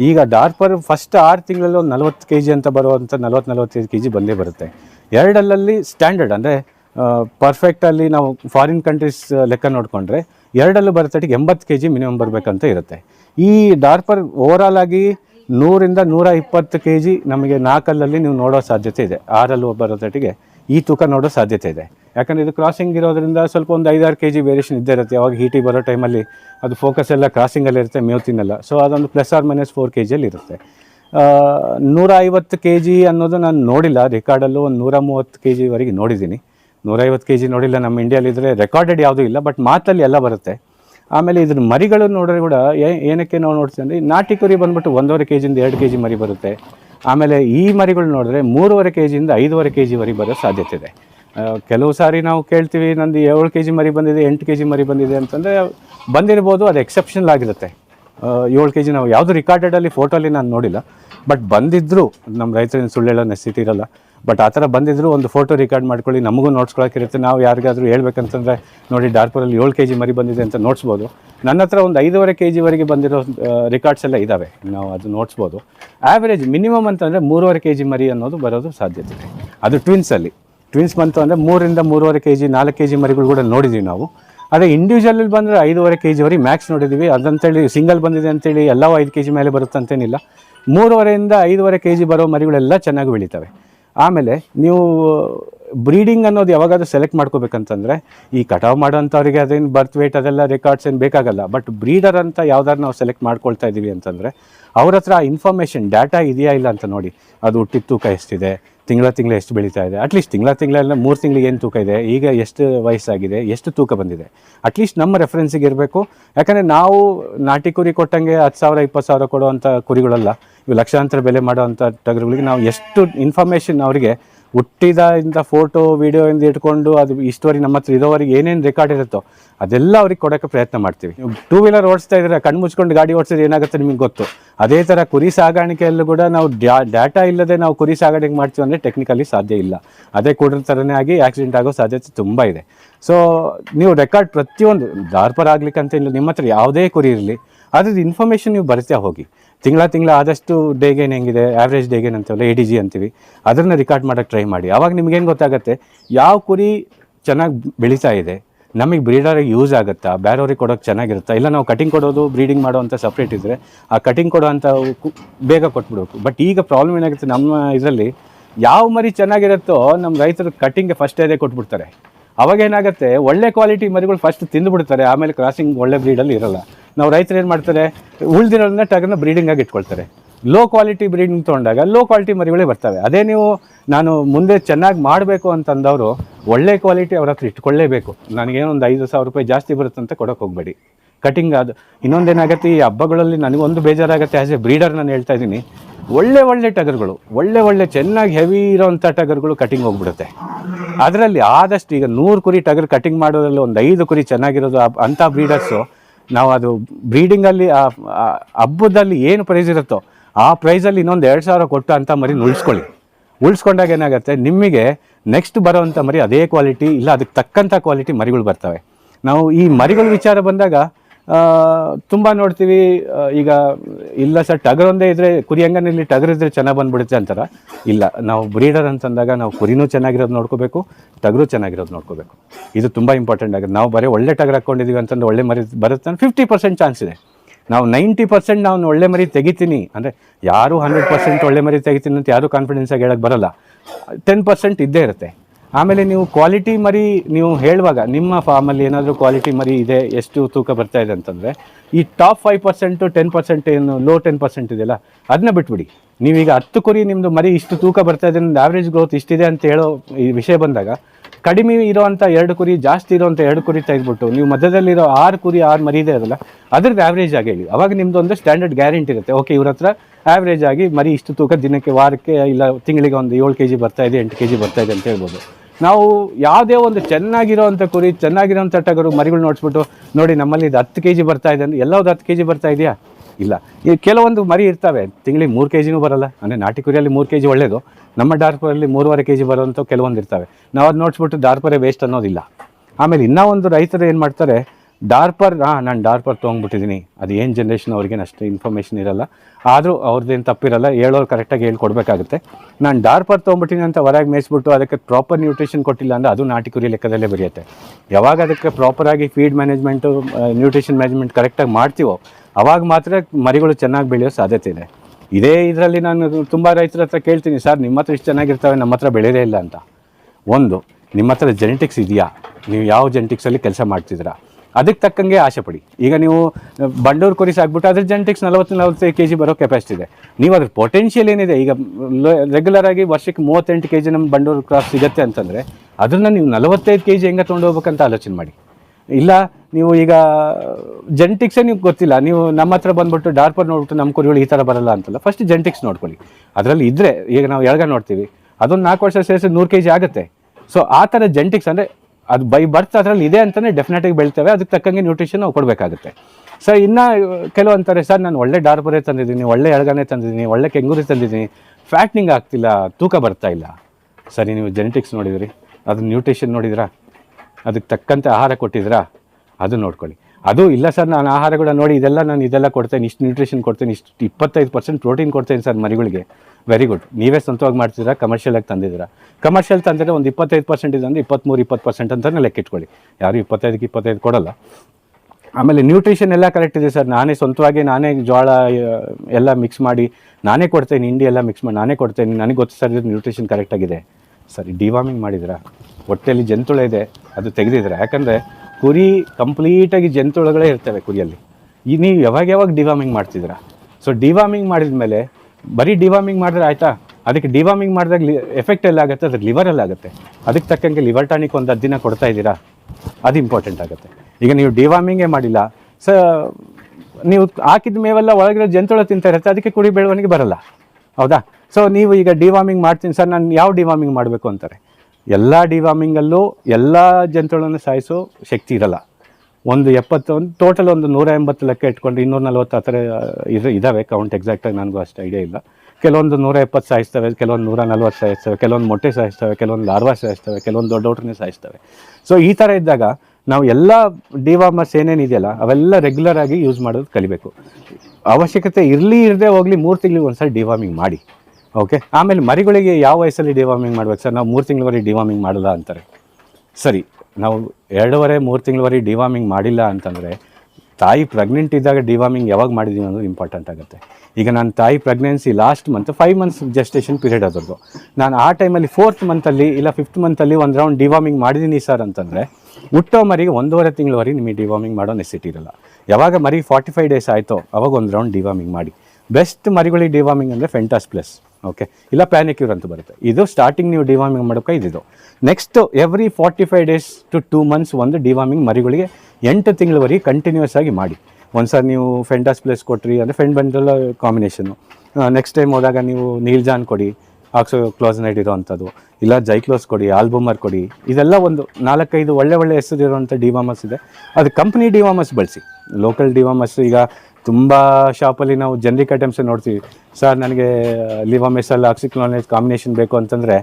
ಈಗ ಡಾರ್ಪರ್ ಫಸ್ಟ್ ಆರು ತಿಂಗಳಲ್ಲಿ ಒಂದು ನಲ್ವತ್ತು ಕೆ ಜಿ ಅಂತ ಬರುವಂಥ ನಲ್ವತ್ತು ನಲ್ವತ್ತೈದು ಕೆ ಜಿ ಬಂದೇ ಬರುತ್ತೆ. ಎರಡಲ್ಲಲ್ಲಿ ಸ್ಟ್ಯಾಂಡರ್ಡ್ ಅಂದರೆ ಪರ್ಫೆಕ್ಟಲ್ಲಿ ನಾವು ಫಾರಿನ್ ಕಂಟ್ರೀಸ್ ಲೆಕ್ಕ ನೋಡಿಕೊಂಡ್ರೆ ಎರಡಲ್ಲೂ ಬರೋತಟ್ಟಿಗೆ ಎಂಬತ್ತು ಕೆ ಜಿ ಮಿನಿಮಮ್ ಬರಬೇಕಂತ ಇರುತ್ತೆ. ಈ ಡಾರ್ಪರ್ ಓವರಾಲ್ ಆಗಿ ನೂರಿಂದ ನೂರ ಇಪ್ಪತ್ತು ಕೆ ಜಿ ನಮಗೆ ನಾಲ್ಕಲ್ಲಲ್ಲಿ ನೀವು ನೋಡೋ ಸಾಧ್ಯತೆ ಇದೆ. ಆರಲ್ಲೂ ಬರೋತಟ್ಟಿಗೆ ಈ ತೂಕ ನೋಡೋ ಸಾಧ್ಯತೆ ಇದೆ. ಯಾಕಂದರೆ ಇದು ಕ್ರಾಸಿಂಗ್ ಇರೋದ್ರಿಂದ ಸ್ವಲ್ಪ ಒಂದು ಐದಾರು ಕೆ ಜಿ ವೇರಿಯೇಷನ್ ಇದ್ದೇ ಇರುತ್ತೆ. ಯಾವಾಗ ಹೀಟಿ ಬರೋ ಟೈಮಲ್ಲಿ ಅದು ಫೋಕಸ್ ಎಲ್ಲ ಕ್ರಾಸಿಂಗಲ್ಲಿ ಇರುತ್ತೆ, ಮೇವು ತಿನ್ನಲ್ಲ. ಸೊ ಅದೊಂದು plus or minus four K ಜಿಯಲ್ಲಿ ಇರುತ್ತೆ. ನೂರ ಐವತ್ತು ಕೆ ಜಿ ಅನ್ನೋದು ನಾನು ನೋಡಿಲ್ಲ. ರೆಕಾರ್ಡಲ್ಲೂ ಒಂದು ನೂರ ಮೂವತ್ತು ಕೆ ಜಿವರೆಗೆ ನೋಡಿದ್ದೀನಿ. ನೂರೈವತ್ತು ಕೆ ಜಿ ನೋಡಿಲ್ಲ ನಮ್ಮ ಇಂಡಿಯಾಲಿದ್ದರೆ ರೆಕಾರ್ಡೆಡ್ ಯಾವುದೂ ಇಲ್ಲ ಬಟ್ ಮಾತಲ್ಲಿ ಎಲ್ಲ ಬರುತ್ತೆ. ಆಮೇಲೆ ಇದ್ರ ಮರಿಗಳು ನೋಡಿದ್ರೆ ಕೂಡ ಏನಕ್ಕೆ ನಾವು ನೋಡ್ತೀವಿ ಅಂದರೆ ನಾಟಿ ಕುರಿ ಬಂದ್ಬಿಟ್ಟು ಒಂದೂವರೆ ಕೆ ಜಿಯಿಂದ ಎರಡು ಕೆ ಜಿ ಮರಿ ಬರುತ್ತೆ. ಆಮೇಲೆ ಈ ಮರಿಗಳು ನೋಡಿದ್ರೆ ಮೂರುವರೆ ಕೆ ಜಿಯಿಂದ ಐದೂವರೆ ಕೆ ಜಿವರೆಗೆ ಬರೋ ಸಾಧ್ಯತೆ ಇದೆ. ಕೆಲವು ಸಾರಿ ನಾವು ಕೇಳ್ತೀವಿ, ನಂದು ಏಳು ಕೆ ಜಿ ಮರಿ ಬಂದಿದೆ, ಎಂಟು ಕೆ ಜಿ ಮರಿ ಬಂದಿದೆ ಅಂತಂದರೆ ಬಂದಿರ್ಬೋದು, ಅದು ಎಕ್ಸೆಪ್ಷನಲ್ ಆಗಿರುತ್ತೆ. ಏಳು ಕೆ ಜಿ ನಾವು ಯಾವುದು ರಿಕಾರ್ಡೆಡಲ್ಲಿ ಫೋಟೋಲಿ ನಾನು ನೋಡಿಲ್ಲ. ಬಟ್ ಬಂದಿದ್ದರೂ ನಮ್ಮ ರೈತರಿಂದ ಸುಳ್ಳು ಹೇಳೋ ಇರಲ್ಲ. ಬಟ್ ಆ ಥರ ಬಂದಿದ್ದರೂ ಒಂದು ಫೋಟೋ ರಿಕಾರ್ಡ್ ಮಾಡ್ಕೊಳ್ಳಿ, ನಮಗೂ ನೋಡ್ಸ್ಕೊಳಕ್ಕಿರುತ್ತೆ ನಾವು ಯಾರಿಗಾದ್ರೂ ಹೇಳ್ಬೇಕಂತಂದರೆ, ನೋಡಿ ಡಾರ್ಪುರಲ್ಲಿ ಏಳು ಕೆ ಜಿ ಮರಿ ಬಂದಿದೆ ಅಂತ ನೋಡ್ಸ್ಬೋದು. ನನ್ನ ಹತ್ರ ಒಂದು ಐದೂವರೆ ಕೆ ಜಿವರೆಗೆ ಬಂದಿರೋ ರಿಕಾರ್ಡ್ಸ್ ಎಲ್ಲ ಇದ್ದಾವೆ ನಾವು ಅದು ನೋಡ್ಸ್ಬೋದು. ಆ್ಯಾವ್ರೇಜ್ ಮಿನಿಮಮ್ ಅಂತಂದರೆ ಮೂರುವರೆ ಕೆ ಜಿ ಮರಿ ಅನ್ನೋದು ಬರೋದು ಸಾಧ್ಯತೆ ಅದು ಟ್ವಿನ್ಸಲ್ಲಿ ಟ್ವಿನ್ಸ್ ಬಂತು ಅಂದರೆ ಮೂರಿಂದ ಮೂರುವರೆ ಕೆ ಜಿ ನಾಲ್ಕು ಕೆ ಜಿ ಮರಿಗಳು ಕೂಡ ನೋಡಿದ್ದೀವಿ ನಾವು. ಅದೇ ಇಂಡಿವಿಜುವಲ್ ಬಂದರೆ ಐದುವರೆ ಕೆ ಜಿವರೆಗೆ ಮ್ಯಾಕ್ಸ್ ನೋಡಿದ್ದೀವಿ ಅದಂತೇಳಿ ಸಿಂಗಲ್ ಬಂದಿದೆ ಅಂತೇಳಿ ಎಲ್ಲವೂ ಐದು ಕೆ ಜಿ ಮೇಲೆ ಬರುತ್ತೆ ಅಂತೇನಿಲ್ಲ. ಮೂರುವರೆಯಿಂದ ಐದುವರೆ ಕೆ ಜಿ ಬರೋ ಮರಿಗಳೆಲ್ಲ ಚೆನ್ನಾಗಿ ಬೆಳೀತವೆ. ಆಮೇಲೆ ನೀವು ಬ್ರೀಡಿಂಗ್ ಅನ್ನೋದು ಯಾವಾಗಾದ್ರೂ ಸೆಲೆಕ್ಟ್ ಮಾಡ್ಕೋಬೇಕಂತಂದರೆ ಈ ಕಟಾವು ಮಾಡೋಂಥವ್ರಿಗೆ ಅದೇನು ಬರ್ತ್ ವೇಟ್ ಅದೆಲ್ಲ ರೆಕಾರ್ಡ್ಸ್ ಏನು ಬೇಕಾಗಲ್ಲ. ಬಟ್ ಬ್ರೀಡರ್ ಅಂತ ಯಾವ್ದಾದ್ರು ನಾವು ಸೆಲೆಕ್ಟ್ ಮಾಡ್ಕೊಳ್ತಾ ಇದ್ದೀವಿ ಅಂತಂದರೆ ಅವ್ರ ಹತ್ರ ಆ ಇನ್ಫಾರ್ಮೇಷನ್ ಡಾಟಾ ಇದೆಯಾ ಇಲ್ಲ ಅಂತ ನೋಡಿ. ಅದು ಹುಟ್ಟಿದ ತೂಕ ಎಷ್ಟಿದೆ ತಿಂಗಳ ತಿಂಗಳ ಎಷ್ಟು ಬೆಳೀತಾ ಇದೆ? ಅಟ್ಲೀಸ್ಟ್ ತಿಂಗಳ ತಿಂಗಳೆಲ್ಲ ಮೂರು ತಿಂಗಳಿಗೆ ಏನು ತೂಕ ಇದೆ? ಈಗ ಎಷ್ಟು ವಯಸ್ಸಾಗಿದೆ? ಎಷ್ಟು ತೂಕ ಬಂದಿದೆ? ಅಟ್ಲೀಸ್ಟ್ ನಮ್ಮ ರೆಫರೆನ್ಸಿಗೆ ಇರಬೇಕು. ಯಾಕಂದರೆ ನಾವು ನಾಟಿ ಕುರಿ ಕೊಟ್ಟಂಗೆ ಹತ್ತು ಸಾವಿರ, ಇಪ್ಪತ್ತು ಸಾವಿರ ಕೊಡುವಂಥ ಕುರಿಗಳಲ್ಲ. ಇವು ಲಕ್ಷಾಂತರ ಬೆಲೆ ಮಾಡುವಂಥ ಟಗರುಗಳಿಗೆ ನಾವು ಎಷ್ಟು ಇನ್ಫಾರ್ಮೇಷನ್ ಅವರಿಗೆ ಹುಟ್ಟಿದ ಇಂಥ ಫೋಟೋ ಇಂದ ಇಟ್ಕೊಂಡು ಅದು ಇಷ್ಟುವರೆಗೆ ನಮ್ಮ ಹತ್ರ ಇರೋವರೆಗೆ ಏನೇನು ರೆಕಾರ್ಡ್ ಇರುತ್ತೋ ಅದೆಲ್ಲ ಅವ್ರಿಗೆ ಕೊಡೋಕ್ಕೆ ಪ್ರಯತ್ನ ಮಾಡ್ತೀವಿ. ಟೂ ವೀಲರ್ ಓಡಿಸ್ತಾ ಇದ್ರೆ ಕಣ್ಣು ಮುಚ್ಕೊಂಡು ಗಾಡಿ ಓಡಿಸಿದ್ರೆ ಏನಾಗುತ್ತೆ ನಿಮಗೆ ಗೊತ್ತು? ಅದೇ ಥರ ಕುರಿ ಸಾಗಾಣಿಕೆಯಲ್ಲೂ ಕೂಡ ನಾವು ಡಾಟಾ ಇಲ್ಲದೆ ನಾವು ಕುರಿ ಸಾಗಾಣಿಕೆ ಮಾಡ್ತೀವಿ ಅಂದರೆ ಟೆಕ್ನಿಕಲಿ ಸಾಧ್ಯ ಇಲ್ಲ. ಅದೇ ಕೂಡ ಥರನೇ ಆಗಿ ಆಕ್ಸಿಡೆಂಟ್ ಆಗೋ ಸಾಧ್ಯತೆ ತುಂಬ ಇದೆ. ಸೊ ನೀವು ರೆಕಾರ್ಡ್ ಪ್ರತಿಯೊಂದು, ದಾರ್ಪರ್ ಆಗಲಿಕ್ಕಂತ ಇಲ್ಲ, ನಿಮ್ಮ ಹತ್ರ ಯಾವುದೇ ಕುರಿ ಇರಲಿ, ಅದ್ರದ್ದು ಇನ್ಫಾರ್ಮೇಷನ್ ನೀವು ಬರಿತಾ ಹೋಗಿ. ತಿಂಗಳ ತಿಂಗಳ ಆದಷ್ಟು ಡೇಗೇನ್ ಹೆಂಗಿದೆ ಆ್ಯಾವ್ರೇಜ್ ಡೇಗೇನ್ ಅಂತೀವಲ್ಲ ಎ ಡಿ ಜಿ ಅಂತೀವಿ. ಅದನ್ನು ರಿಕಾರ್ಡ್ ಮಾಡೋಕ್ಕೆ ಟ್ರೈ ಮಾಡಿ. ಆವಾಗ ನಿಮ್ಗೇನು ಗೊತ್ತಾಗುತ್ತೆ? ಯಾವ ಕುರಿ ಚೆನ್ನಾಗಿ ಬೆಳೀತಾ ಇದೆ, ನಮಗೆ ಬ್ರೀಡರಿಗೆ ಯೂಸ್ ಆಗುತ್ತಾ, ಬೇರೆಯವ್ರಿಗೆ ಕೊಡೋಕೆ ಚೆನ್ನಾಗಿರುತ್ತಾ? ಇಲ್ಲ ನಾವು ಕಟಿಂಗ್ ಕೊಡೋದು ಬ್ರೀಡಿಂಗ್ ಮಾಡೋವಂಥ ಸಪ್ರೇಟ್ ಇದ್ದರೆ ಆ ಕಟಿಂಗ್ ಕೊಡೋವಂಥ ಬೇಗ ಕೊಟ್ಬಿಡಬೇಕು. ಬಟ್ ಈಗ ಪ್ರಾಬ್ಲಮ್ ಏನಾಗುತ್ತೆ? ನಮ್ಮ ಇದರಲ್ಲಿ ಯಾವ ಮರಿ ಚೆನ್ನಾಗಿರುತ್ತೋ ನಮ್ಮ ರೈತರು ಕಟಿಂಗ್ಗೆ ಫಸ್ಟ್ ಅದೇ ಕೊಟ್ಬಿಡ್ತಾರೆ. ಅವಾಗೇನಾಗುತ್ತೆ ಒಳ್ಳೆ ಕ್ವಾಲಿಟಿ ಮರಿಗಳು ಫಸ್ಟ್ ತಿಂದುಬಿಡ್ತಾರೆ. ಆಮೇಲೆ ಕ್ರಾಸಿಂಗ್ ಒಳ್ಳೆ ಬ್ರೀಡಲ್ಲಿ ಇರಲ್ಲ. ನಾವು ರೈತರು ಏನು ಮಾಡ್ತಾರೆ, ಉಳಿದಿರೋದನ್ನ ಟಗರ್ನ ಬ್ರೀಡಿಂಗಾಗಿ ಇಟ್ಕೊಳ್ತಾರೆ. ಲೋ ಕ್ವಾಲಿಟಿ ಬ್ರೀಡಿಂಗ್ ತೊಗೊಂಡಾಗ ಲೋ ಕ್ವಾಲಿಟಿ ಮರಿಗಳೇ ಬರ್ತವೆ. ಅದೇ ನೀವು, ನಾನು ಮುಂದೆ ಚೆನ್ನಾಗಿ ಮಾಡಬೇಕು ಅಂತಂದವರು ಒಳ್ಳೆ ಕ್ವಾಲಿಟಿ ಅವ್ರ ಹತ್ರ ಇಟ್ಕೊಳ್ಳೇಬೇಕು ನನಗೇನೊಂದು ಐದು ಸಾವಿರ ರೂಪಾಯಿ ಜಾಸ್ತಿ ಬರುತ್ತೆ ಅಂತ ಕೊಡೋಕೆ ಹೋಗಬೇಡಿ. ಕಟಿಂಗ್ ಅದು ಇನ್ನೊಂದೇನಾಗತ್ತೆ, ಈ ಹಬ್ಬಗಳಲ್ಲಿ ನನಗೊಂದು ಬೇಜಾರಾಗುತ್ತೆ ಆ್ಯಸ್ ಎ ಬ್ರೀಡರ್ ನಾನು ಹೇಳ್ತಾ ಇದ್ದೀನಿ. ಒಳ್ಳೆ ಒಳ್ಳೆ ಟಗರ್ಗಳು, ಒಳ್ಳೆ ಒಳ್ಳೆ ಚೆನ್ನಾಗಿ ಹೆವಿ ಇರೋವಂಥ ಟಗರ್ಗಳು ಕಟಿಂಗ್ ಹೋಗ್ಬಿಡುತ್ತೆ. ಅದರಲ್ಲಿ ಆದಷ್ಟು ಈಗ ನೂರು ಕುರಿ ಟಗರ್ ಕಟಿಂಗ್ ಮಾಡೋದ್ರಲ್ಲಿ ಒಂದು ಐದು ಕುರಿ ಚೆನ್ನಾಗಿರೋದು ಅಂಥ ಬ್ರೀಡರ್ಸು ನಾವು ಅದು ಬ್ರೀಡಿಂಗಲ್ಲಿ ಆ ಹಬ್ಬದಲ್ಲಿ ಏನು ಪ್ರೈಸ್ ಇರುತ್ತೋ ಆ ಪ್ರೈಸಲ್ಲಿ ಇನ್ನೊಂದು ಎರಡು ಸಾವಿರ ಕೊಟ್ಟು ಅಂತ ಮರಿ ಉಳಿಸ್ಕೊಳ್ಳಿ. ಉಳಿಸ್ಕೊಂಡಾಗ ಏನಾಗುತ್ತೆ ನಿಮಗೆ ನೆಕ್ಸ್ಟ್ ಬರೋವಂಥ ಮರಿ ಅದೇ ಕ್ವಾಲಿಟಿ ಇಲ್ಲ ಅದಕ್ಕೆ ತಕ್ಕಂಥ ಕ್ವಾಲಿಟಿ ಮರಿಗಳು ಬರ್ತವೆ. ನಾವು ಈ ಮರಿಗಳ ವಿಚಾರ ಬಂದಾಗ ತುಂಬ ನೋಡ್ತೀವಿ. ಈಗ ಇಲ್ಲ ಸರ್ ಟಗರೊಂದೇ ಇದ್ರೆ ಕುರಿ ಅಂಗನಲ್ಲಿ ಟಗರ್ ಇದ್ರೆ ಚೆನ್ನಾಗಿ ಬಂದ್ಬಿಡುತ್ತೆ ಅಂತಾರ. ಇಲ್ಲ, ನಾವು ಬ್ರೀಡರ್ ಅಂತಂದಾಗ ನಾವು ಕುರಿನೂ ಚೆನ್ನಾಗಿರೋದು ನೋಡ್ಕೋಬೇಕು, ಟಗರು ಚೆನ್ನಾಗಿರೋದು ನೋಡ್ಕೋಬೇಕು. ಇದು ತುಂಬ ಇಂಪಾರ್ಟೆಂಟ್ ಆಗಿದೆ. ನಾವು ಬರೀ ಒಳ್ಳೆ ಟಗರ್ ಹಾಕ್ಕೊಂಡಿದ್ದೀವಿ ಅಂತಂದ್ರೆ ಒಳ್ಳೆ ಮರಿ ಬರುತ್ತೆ ಫಿಫ್ಟಿ ಪರ್ಸೆಂಟ್ ಚಾನ್ಸ್ ಇದೆ. ನಾವು ನೈಂಟಿ ಪರ್ಸೆಂಟ್ ನಾವು ಒಳ್ಳೆ ಮರಿ ತೆಗಿತೀನಿ. ಅಂದರೆ ಯಾರು ಹಂಡ್ರೆಡ್ ಪರ್ಸೆಂಟ್ ಒಳ್ಳೆ ಮರಿ ತೆಗಿತೀನಿ ಅಂತ ಯಾರು ಕಾನ್ಫಿಡೆನ್ಸ್ ಆಗಿ ಹೇಳೋಕೆ ಬರಲ್ಲ. ಟೆನ್ ಪರ್ಸೆಂಟ್ ಇದ್ದೇ ಇರುತ್ತೆ. ಆಮೇಲೆ ನೀವು ಕ್ವಾಲಿಟಿ ಮರಿ ನೀವು ಹೇಳುವಾಗ ನಿಮ್ಮ ಫಾರ್ಮಲ್ಲಿ ಏನಾದರೂ ಕ್ವಾಲಿಟಿ ಮರಿ ಇದೆ, ಎಷ್ಟು ತೂಕ ಬರ್ತಾ ಇದೆ ಅಂತಂದರೆ, ಈ top five percent ten percent ಏನು ಲೋ ಟೆನ್ ಪರ್ಸೆಂಟ್ ಇದೆಯಲ್ಲ ಅದನ್ನ ಬಿಟ್ಬಿಡಿ. ನೀವೀಗ ಹತ್ತು ಕುರಿ ನಿಮ್ಮದು ಮರಿ ಇಷ್ಟು ತೂಕ ಬರ್ತಾ ಇದೆ ಆವ್ರೇಜ್ ಗ್ರೋತ್ ಇಷ್ಟಿದೆ ಅಂತ ಹೇಳೋ ಈ ವಿಷಯ ಬಂದಾಗ, ಕಡಿಮೆ ಇರೋವಂಥ ಎರಡು ಕುರಿ, ಜಾಸ್ತಿ ಇರೋವಂಥ ಎರಡು ಕುರಿ ತೆಗೆದುಬಿಟ್ಟು, ನೀವು ಮಧ್ಯದಲ್ಲಿರೋ ಆರು ಕುರಿ, ಆರು ಮರಿ ಇದೆ ಅದಲ್ಲ, ಅದ್ರದ್ದು ಆವ್ರೇಜ್ ಆಗಿ ಹೇಳಿ. ಅವಾಗ ನಿಮ್ಮದು ಒಂದು ಸ್ಟ್ಯಾಂಡರ್ಡ್ ಗ್ಯಾರಂಟಿ ಇರುತ್ತೆ. ಓಕೆ ಇವ್ರ ಹತ್ರ ಆವ್ರೇಜ್ ಆಗಿ ಮರಿ ಇಷ್ಟು ತೂಕ ದಿನಕ್ಕೆ ವಾರಕ್ಕೆ, ಇಲ್ಲ ತಿಂಗಳಿಗೆ ಒಂದು ಏಳು ಕೆ ಜಿ ಬರ್ತಾ ಇದೆ, ಎಂಟು ಕೆ ಜಿ ಬರ್ತಾ ಇದೆ ಅಂತ ಹೇಳ್ಬೋದು. ನಾವು ಯಾವುದೇ ಒಂದು ಚೆನ್ನಾಗಿರೋವಂಥ ಕುರಿ ಚೆನ್ನಾಗಿರೋವಂಥ ಟಗರು ಮರಿಗಳು ನೋಡಿಸ್ಬಿಟ್ಟು ನೋಡಿ ನಮ್ಮಲ್ಲಿ ಇದು ಹತ್ತು ಕೆ ಜಿ ಬರ್ತಾ ಇದೆ ಎಲ್ಲವುದು ಹತ್ತು ಕೆ ಜಿ ಬರ್ತಾ ಇದೆಯಾ? ಇಲ್ಲ. ಈ ಕೆಲವೊಂದು ಮರಿ ಇರ್ತವೆ. ತಿಂಗಳಿಗೆ ಮೂರು ಕೆ ಜಿನೂ ಬರಲ್ಲ. ಅಂದರೆ ನಾಟಿ ಕುರಿಯಲ್ಲಿ ಮೂರು ಕೆ ಜಿ ಒಳ್ಳೆಯದು ನಮ್ಮ ಡಾರ್ಪುರಲ್ಲಿ ಮೂರುವರೆ ಕೆ ಜಿ ಬರೋಂಥ ಕೆಲವೊಂದು ಇರ್ತವೆ ನಾವು ಅದು ನೋಡಿಸ್ಬಿಟ್ಟು ಡಾರ್ಪರೇ ವೇಸ್ಟ್ ಅನ್ನೋದಿಲ್ಲ. ಆಮೇಲೆ ಇನ್ನೂ ಒಂದು ರೈತರು ಏನು ಮಾಡ್ತಾರೆ ಡಾರ್ಪರ್ ಹಾಂ ನಾನು ಡಾರ್ಪರ್ ತೊಗೊಂಡ್ಬಿಟ್ಟಿದ್ದೀನಿ. ಅದು ಏನು ಜನ್ರೇಷನ್ ಅವ್ರಿಗೇನು ಅಷ್ಟು ಇನ್ಫಾರ್ಮೇಷನ್ ಇರಲ್ಲ. ಆದರೂ ಅವ್ರದ್ದೇನು ತಪ್ಪಿರಲ್ಲ, ಹೇಳೋರು ಕರೆಕ್ಟಾಗಿ ಹೇಳ್ಕೊಡ್ಬೇಕಾಗುತ್ತೆ. ನಾನು ಡಾರ್ಪರ್ ತೊಗೊಂಬಿಟ್ಟಿನಿ ಅಂತ ಹೊರಗೆ ಮೇಯಿಸ್ಬಿಟ್ಟು ಅದಕ್ಕೆ ಪ್ರಾಪರ್ ನ್ಯೂಟ್ರಿಷನ್ ಕೊಟ್ಟಿಲ್ಲ ಅಂದರೆ ಅದು ನಾಟಿ ಕುರಿ ಲೆಕ್ಕದಲ್ಲೇ ಬರೆಯುತ್ತೆ ಯಾವಾಗ ಅದಕ್ಕೆ ಪ್ರಾಪರಾಗಿ ಫೀಡ್ ಮ್ಯಾನೇಜ್ಮೆಂಟು ನ್ಯೂಟ್ರಿಷನ್ ಮ್ಯಾನೇಜ್ಮೆಂಟ್ ಕರೆಕ್ಟಾಗಿ ಮಾಡ್ತೀವೋ, ಅವಾಗ ಮಾತ್ರ ಮರಿಗಳು ಚೆನ್ನಾಗಿ ಬೆಳೆಯೋ ಸಾಧ್ಯತೆ ಇದೆ. ಇದೇ ಇದರಲ್ಲಿ ನಾನು ತುಂಬ ರೈತರ ಹತ್ರ ಕೇಳ್ತೀನಿ, ಸರ್, ನಿಮ್ಮ ಹತ್ರ ಇಷ್ಟು ಚೆನ್ನಾಗಿರ್ತವೆ, ನಮ್ಮ ಹತ್ರ ಬೆಳೆಯೋದೇ ಇಲ್ಲ ಅಂತ. ಒಂದು, ನಿಮ್ಮ ಹತ್ರ ಜೆನೆಟಿಕ್ಸ್ ಇದೆಯಾ? ನೀವು ಯಾವ ಜೆನೆಟಿಕ್ಸಲ್ಲಿ ಕೆಲಸ ಮಾಡ್ತಿದ್ದೀರಾ? ಅದಕ್ಕೆ ತಕ್ಕಂಗೆ ಆಸೆ ಪಡಿ. ಈಗ ನೀವು ಬಂಡೂರು ಕುರಿ ಸಾಕ್ಬಿಟ್ಟು ಅದ್ರ ಜೆನೆಟಿಕ್ಸ್ ನಲವತ್ತು, ನಲವತ್ತೈದು ಕೆ ಜಿ ಬರೋ ಕೆಪಾಸಿಟಿ ಇದೆ. ನೀವು ಅದ್ರ ಪೊಟೆನ್ಷಿಯಲ್ ಏನಿದೆ? ಈಗ ರೆಗ್ಯುಲರ್ ಆಗಿ ವರ್ಷಕ್ಕೆ ಮೂವತ್ತೆಂಟು ಕೆ ಜಿ ನಮ್ಮ ಬಂಡೂರು ಕ್ರಾಸ್ ಸಿಗುತ್ತೆ ಅಂತಂದರೆ ಅದನ್ನು ನೀವು ನಲವತ್ತೈದು ಕೆ ಜಿ ಹೆಂಗೆ ತೊಗೊಂಡು ಆಲೋಚನೆ ಮಾಡಿ. ಇಲ್ಲ, ನೀವು ಈಗ ಜೆನೆಟಿಕ್ಸೇ ನೀವು ಗೊತ್ತಿಲ್ಲ. ನೀವು ನಮ್ಮ ಹತ್ರ ಬಂದ್ಬಿಟ್ಟು ಡಾರ್ಪರ್ ನೋಡ್ಬಿಟ್ಟು ನಮ್ಮ ಕುರಿಗಳು ಈ ಥರ ಬರಲ್ಲ ಅಂತಲ್ಲ ಫಸ್ಟ್ ಜೆನೆಟಿಕ್ಸ್ ನೋಡ್ಕೊಳ್ಳಿ. ಅದರಲ್ಲಿ ಇದ್ದರೆ ಈಗ ನಾವು ಎಳ್ಗ ನೋಡ್ತೀವಿ. ಅದೊಂದು ನಾಲ್ಕು ವರ್ಷ ಸೇರಿಸಿ ನೂರು ಕೆ ಜಿ ಆಗುತ್ತೆ. ಸೊ ಆ ಥರ ಜೆನೆಟಿಕ್ಸ್ ಅಂದರೆ ಅದು ಬೈ ಬರ್ತ್ ಅದರಲ್ಲಿ ಇದೆ ಅಂತಲೇ ಡೆಫಿನೆಟಾಗಿ ಬೆಳಿತೇವೆ. ಅದಕ್ಕೆ ತಕ್ಕಂಗೆ ನ್ಯೂಟ್ರಿಷನ್ ನಾವು ಕೊಡಬೇಕಾಗುತ್ತೆ. ಸರ್ ಇನ್ನು ಕೆಲವು ಅಂತಾರೆ ಸರ್ ನಾನು ಒಳ್ಳೆ ಡಾರ್ಬರೆ ತಂದಿದ್ದೀನಿ, ಒಳ್ಳೆ ಎಳಗಾನೆ ತಂದಿದ್ದೀನಿ, ಒಳ್ಳೆ ಕೆಂಗೂರಿ ತಂದಿದ್ದೀನಿ. ಫ್ಯಾಟ್ನಿಂಗ್ ಆಗ್ತಿಲ್ಲ, ತೂಕ ಬರ್ತಾ ಇಲ್ಲ. ಸರಿ ನೀವು ಜೆನೆಟಿಕ್ಸ್ ನೋಡಿದ್ರಿ? ಅದು ನ್ಯೂಟ್ರಿಷನ್ ನೋಡಿದ್ರಾ? ಅದಕ್ಕೆ ತಕ್ಕಂತೆ ಆಹಾರ ಕೊಟ್ಟಿದ್ರಾ? ಅದು ನೋಡ್ಕೊಳ್ಳಿ. ಅದು ಇಲ್ಲ ಸರ್ ನಾನು ಆಹಾರಗಳ ನೋಡಿ ಇದೆಲ್ಲ ನಾನು ಇದೆಲ್ಲ ಕೊಡ್ತೇನೆ, ಇಷ್ಟು ನ್ಯೂಟ್ರಿಷನ್ ಕೊಡ್ತೇನೆ, ಇಷ್ಟು ಇಪ್ಪತ್ತೈದು ಪರ್ಸೆಂಟ್ ಪ್ರೋಟೀನ್ ಕೊಡ್ತೇನೆ ಸರ್ ಮರಿಗಳಿಗೆ. ವೆರಿ ಗುಡ್ ನೀವೇ ಸ್ವಂತವಾಗಿ ಮಾಡ್ತಿದ್ದೀರಾ? ಕಮರ್ಷಿಯಲಾಗಿ ತಂದಿದ್ದೀರಾ? ಕಮರ್ಷಿಯಲ್ ತಂದರೆ ಒಂದು ಇಪ್ಪತ್ತೈದು ಪರ್ಸೆಂಟ್ ಇದೆ ಅಂದರೆ ಇಪ್ಪತ್ತ್ಮೂರು ಇಪ್ಪತ್ತು ಪರ್ಸೆಂಟ್ ಅಂತಲೇ ಲೆಕ್ಕ ಇಟ್ಕೊಳ್ಳಿ. ಯಾರು ಇಪ್ಪತ್ತೈದಕ್ಕೆ ಇಪ್ಪತ್ತೈದು ಕೊಡಲ್ಲ. ಆಮೇಲೆ ನ್ಯೂಟ್ರಿಷನ್ ಎಲ್ಲ ಕರೆಕ್ಟ್ ಇದೆ ಸರ್. ನಾನೇ ಸ್ವಂತವಾಗಿ ನಾನೇ ಜೋಳ ಎಲ್ಲ ಮಿಕ್ಸ್ ಮಾಡಿ ನಾನೇ ಕೊಡ್ತೇನೆ, ಹಿಂಡಿ ಎಲ್ಲ ಮಿಕ್ಸ್ ಮಾಡಿ ನಾನೇ ಕೊಡ್ತೇನೆ. ನನಗೆ ಗೊತ್ತು ಸರ್ ಇದು ನ್ಯೂಟ್ರಿಷನ್ ಕರೆಕ್ಟಾಗಿದೆ ಸರಿ ಡಿವಾರ್ಮಿಂಗ್ ಮಾಡಿದ್ರಾ ಹೊಟ್ಟೆಯಲ್ಲಿ ಜಂತುಳ ಇದೆ. ಅದು ತೆಗೆದಿದ್ದೀರಾ? ಯಾಕಂದರೆ ಕುರಿ ಕಂಪ್ಲೀಟಾಗಿ ಜಂತುಳಗಳೇ ಇರ್ತವೆ ಕುರಿಯಲ್ಲಿ. ಈ ನೀವು ಯಾವಾಗ ಯಾವಾಗ ಡಿವಾರ್ಮಿಂಗ್ ಮಾಡ್ತಿದ್ದೀರಾ? ಸೊ ಡಿವಾರ್ಮಿಂಗ್ ಮಾಡಿದ ಮೇಲೆ ಬರೀ ಡಿವಾಮಿಂಗ್ ಮಾಡಿದ್ರೆ ಆಯಿತಾ? ಅದಕ್ಕೆ ಡಿವಾಮಿಂಗ್ ಮಾಡಿದಾಗ ಎಫೆಕ್ಟ್ ಎಲ್ಲ ಆಗುತ್ತೆ ಅದ್ರ ಆಗುತ್ತೆ. ಅದಕ್ಕೆ ತಕ್ಕಂಗೆ ಲಿವರ್ ಟಾನಿಕ್ ಒಂದು ಹತ್ತು ದಿನ ಕೊಡ್ತಾ ಇದ್ದೀರಾ? ಅದು ಇಂಪಾರ್ಟೆಂಟ್ ಆಗುತ್ತೆ. ಈಗ ನೀವು ಡಿವಾರ್ಮಿಂಗೇ ಮಾಡಿಲ್ಲ, ಸ, ನೀವು ಹಾಕಿದ ಮೇವೆಲ್ಲ ಒಳಗಿರೋ ಜಂತುಳ ತಿಂತಾ ಇರುತ್ತೆ, ಅದಕ್ಕೆ ಕುಡಿ ಬೆಳವಣಿಗೆ ಬರಲ್ಲ. ಹೌದಾ? ಸೊ ನೀವು ಈಗ ಡಿವಾಮಿಂಗ್ ಮಾಡ್ತೀನಿ, ಸರ್, ನಾನು ಯಾವ ಡಿವಾಮಿಂಗ್ ಮಾಡಬೇಕು ಅಂತಾರೆ? ಎಲ್ಲ ಡಿವಾರ್ಮಿಂಗಲ್ಲೂ ಎಲ್ಲ ಜಂತುಳನ್ನು ಸಾಯಿಸೋ ಶಕ್ತಿ ಇರಲ್ಲ. ಒಂದು ಎಪ್ಪತ್ತು, ಒಂದು ಟೋಟಲ್ ಒಂದು ನೂರ ಎಂಬತ್ತು ಲೆಕ್ಕ ಇಟ್ಕೊಂಡು ಇನ್ನೂರ ನಲ್ವತ್ತು ಆ ಥರ ಇದು ಇದ್ದಾವೆ ಕೌಂಟ್ ಎಕ್ಸಾಕ್ಟಾಗಿ ನನಗೂ ಅಷ್ಟು ಐಡಿಯಾ ಇಲ್ಲ. ಕೆಲವೊಂದು ನೂರ ಎಪ್ಪತ್ತು ಸಾಯಿಸ್ತವೆ, ಕೆಲವೊಂದು ನೂರ ನಲ್ವತ್ತು ಸಾಯಿಸ್ತವೆ, ಕೆಲವೊಂದು ಮೊಟ್ಟೆ ಸಾಯಿಸ್ತವೆ, ಕೆಲವೊಂದು ಲಾರ್ವಾ ಸಾಯಿಸ್ತವೆ, ಕೆಲವೊಂದು ದೊಡ್ಡ ಔಟ್ರನ್ನೇ ಸಾಯಿಸ್ತವೆ. ಸೊ ಈ ಥರ ಇದ್ದಾಗ ನಾವು ಎಲ್ಲ ಡಿವಾಮರ್ಸ್ ಏನೇನು ಇದೆಯಲ್ಲ, ಅವೆಲ್ಲ ರೆಗ್ಯುಲರ್ ಆಗಿ ಯೂಸ್ ಮಾಡೋದು ಕಲಿಬೇಕು. ಅವಶ್ಯಕತೆ ಇರಲಿ ಇರದೆ ಹೋಗಲಿ ಮೂರು ತಿಂಗಳಿಗೆ ಒಂದ್ಸಲ ಡಿವಾಮಿಂಗ್ ಮಾಡಿ ಓಕೆ ಆಮೇಲೆ ಮರಿಗಳಿಗೆ ಯಾವ ವಯಸ್ಸಲ್ಲಿ ಡಿವಾಮಿಂಗ್ ಮಾಡ್ಬೇಕು ಸರ್? ನಾವು ಮೂರು ತಿಂಗಳವರೆಗೆ ಡಿವಾಮಿಂಗ್ ಮಾಡಲ್ಲ ಅಂತಾರೆ. ಸರಿ. ನಾವು ಎರಡೂವರೆ, ಮೂರು ತಿಂಗಳವರೆಗೆ ಡಿವಾಮಿಂಗ್ ಮಾಡಿಲ್ಲ ಅಂತಂದರೆ, ತಾಯಿ ಪ್ರೆಗ್ನೆಂಟ್ ಇದ್ದಾಗ ಡಿವಾಮಿಂಗ್ ಯಾವಾಗ ಮಾಡಿದ್ದೀವಿ ಅನ್ನೋದು ಇಂಪಾರ್ಟೆಂಟ್ ಆಗುತ್ತೆ. ಈಗ ನಾನು ತಾಯಿ pregnancy last month five months gestation period ಅದ್ರದ್ದು. ನಾನು ಆ ಟೈಮಲ್ಲಿ ಫೋರ್ತ್ ಮಂತಲ್ಲಿ ಇಲ್ಲ ಫಿಫ್ತ್ ಮಂತಲ್ಲಿ ಒಂದು ರೌಂಡ್ ಡಿವಾಮಿಂಗ್ ಮಾಡಿದ್ದೀನಿ ಸರ್ ಅಂತಂದರೆ, ಹುಟ್ಟೋ ಮರಿಗೆ ಒಂದೂವರೆ ತಿಂಗಳವರೆಗೆ ನಿಮಗೆ ಡಿವಾಮಿಂಗ್ ಮಾಡೋ ನೆಸಿಟಿ ಇರಲ್ಲ. ಯಾವಾಗ ಮರಿ ಫಾರ್ಟಿ ಫೈವ್ ಡೇಸ್ ಆಯಿತೋ, ಅವಾಗ ಒಂದು ರೌಂಡ್ ಡಿವಾಮಿಂಗ್ ಮಾಡಿ. ಬೆಸ್ಟ್ ಮರಿಗಳಿಗೆ ಡಿವಾಮಿಂಗ್ ಅಂದರೆ ಫೆಂಟಾಸ್ ಪ್ಲಸ್ ಓಕೆ ಇಲ್ಲ ಪ್ಯಾನಿಕ್ಯೂರ್ ಅಂತ ಬರುತ್ತೆ. ಇದು ಸ್ಟಾರ್ಟಿಂಗ್ ನೀವು ಡಿವಾರ್ಮಿಂಗ್ ಮಾಡೋಕೆ ಇದಿದು. Next every forty five days to two months ಒಂದು ಡಿವಾರ್ಮಿಂಗ್ ಮರಿಗಳಿಗೆ ಎಂಟು ತಿಂಗಳವರೆಗೆ ಕಂಟಿನ್ಯೂಸ್ ಆಗಿ ಮಾಡಿ. ಸಾರಿ ನೀವು ಫೆಂಡಾಸ್ ಪ್ಲೇಸ್ ಕೊಟ್ರಿ, ಅಂದರೆ ಫೆಂಡ್ ಬಂದಲ್ಲ ಕಾಂಬಿನೇಷನ್ನು ನೆಕ್ಸ್ಟ್ ಟೈಮ್ ಹೋದಾಗ ನೀವು ನೀಲ್ಜಾನ್ ಕೊಡಿ ಆಕ್ಸೋ ಕ್ಲೋಸ್ನೈಡ್ ಇರೋವಂಥದ್ದು ಇಲ್ಲ ಜೈಕ್ಲೋಸ್ ಕೊಡಿ ಆಲ್ಬಮರ್ ಕೊಡಿ, ಇದೆಲ್ಲ ಒಂದು ನಾಲ್ಕೈದು ಒಳ್ಳೆ ಒಳ್ಳೆ ಹೆಸರು ಇರುವಂಥ ಡಿವಾಮಸ್ ಇದೆ. ಅದು ಕಂಪ್ನಿ ಡಿವಾಮಸ್ ಬಳಸಿ. ಲೋಕಲ್ ಡಿವಾಮಸ್ ಈಗ ತುಂಬ ಶಾಪಲ್ಲಿ ನಾವು ಜನ್ರಿಕ್ ಐಟಮ್ಸ್ ನೋಡ್ತೀವಿ. ಸರ್ ನನಗೆ ಲಿವಾಮೆಸಲ್ ಆಕ್ಸಿಕ್ಲೋನ್ ಕಾಂಬಿನೇಷನ್ ಬೇಕು ಅಂತಂದರೆ,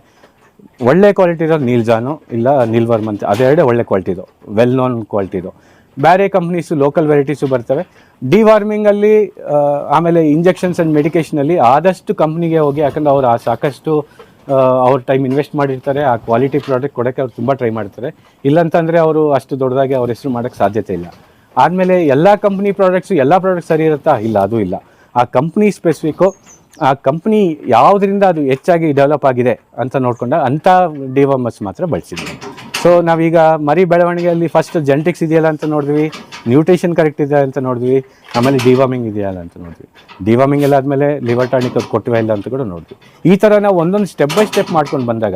ಒಳ್ಳೆ ಕ್ವಾಲಿಟಿ ಇರೋದು ನೀಲ್ಜಾನು ಇಲ್ಲ ನೀಲ್ವರ್ಮ್ ಅಂತ. ಅದೆರಡೇ ಒಳ್ಳೆ ಕ್ವಾಲಿಟಿದು ವೆಲ್ ನೋನ್ ಕ್ವಾಲಿಟಿದು ಬೇರೆ ಕಂಪ್ನೀಸು ಲೋಕಲ್ ವೆರೈಟೀಸು ಬರ್ತವೆ. ಡಿವಾರ್ಮಿಂಗಲ್ಲಿ ಆಮೇಲೆ ಇಂಜೆಕ್ಷನ್ಸ್ ಆ್ಯಂಡ್ ಮೆಡಿಕೇಷನಲ್ಲಿ ಆದಷ್ಟು ಕಂಪ್ನಿಗೆ ಹೋಗಿ, ಯಾಕಂದ್ರೆ ಅವ್ರು ಆ ಸಾಕಷ್ಟು ಅವ್ರ ಟೈಮ್ ಇನ್ವೆಸ್ಟ್ ಮಾಡಿರ್ತಾರೆ. ಆ ಕ್ವಾಲಿಟಿ ಪ್ರಾಡಕ್ಟ್ ಕೊಡೋಕ್ಕೆ ಅವ್ರು ತುಂಬ ಟ್ರೈ ಮಾಡ್ತಾರೆ. ಇಲ್ಲಂತಂದರೆ ಅವರು ಅಷ್ಟು ದೊಡ್ಡದಾಗಿ ಅವ್ರ ಹೆಸರು ಮಾಡೋಕ್ಕೆ ಸಾಧ್ಯತೆ ಇಲ್ಲ. ಆದಮೇಲೆ ಎಲ್ಲ ಕಂಪ್ನಿ ಪ್ರಾಡಕ್ಟ್ಸು ಎಲ್ಲ ಪ್ರಾಡಕ್ಟ್ ಸರಿ ಇರುತ್ತಾ? ಇಲ್ಲ, ಅದು ಇಲ್ಲ. ಆ ಕಂಪ್ನಿ ಸ್ಪೆಸಿಫಿಕ್ಕು ಆ ಕಂಪ್ನಿ ಯಾವುದರಿಂದ ಅದು ಹೆಚ್ಚಾಗಿ ಡೆವಲಪ್ ಆಗಿದೆ ಅಂತ ನೋಡ್ಕೊಂಡ ಅಂಥ ಡಿವಮಸ್ ಮಾತ್ರ ಬಳಸಿದ್ವಿ. ಸೊ ನಾವೀಗ ಮರಿ ಬೆಳವಣಿಗೆಯಲ್ಲಿ ಫಸ್ಟ್ ಜೆನೆಟಿಕ್ಸ್ ಇದೆಯಲ್ಲ ಅಂತ ನೋಡಿದ್ವಿ ನ್ಯೂಟ್ರಿಷನ್ ಕರೆಕ್ಟ್ ಇದೆ ಅಂತ ನೋಡಿದ್ವಿ, ಆಮೇಲೆ ಡಿವಾಮಿಂಗ್ ಇದೆಯಲ್ಲ ಅಂತ ನೋಡಿದ್ವಿ. ಡಿವಾಮಿಂಗ್ ಎಲ್ಲ ಆದಮೇಲೆ ಲಿವರ್ ಟಾನಿಕ್ ಅದು ಕೊಟ್ಟಿವೆ ಇಲ್ಲ ಅಂತ ಕೂಡ ನೋಡಿದ್ವಿ. ಈ ಥರ ನಾವು ಒಂದೊಂದು ಸ್ಟೆಪ್ ಬೈ ಸ್ಟೆಪ್ ಮಾಡ್ಕೊಂಡು ಬಂದಾಗ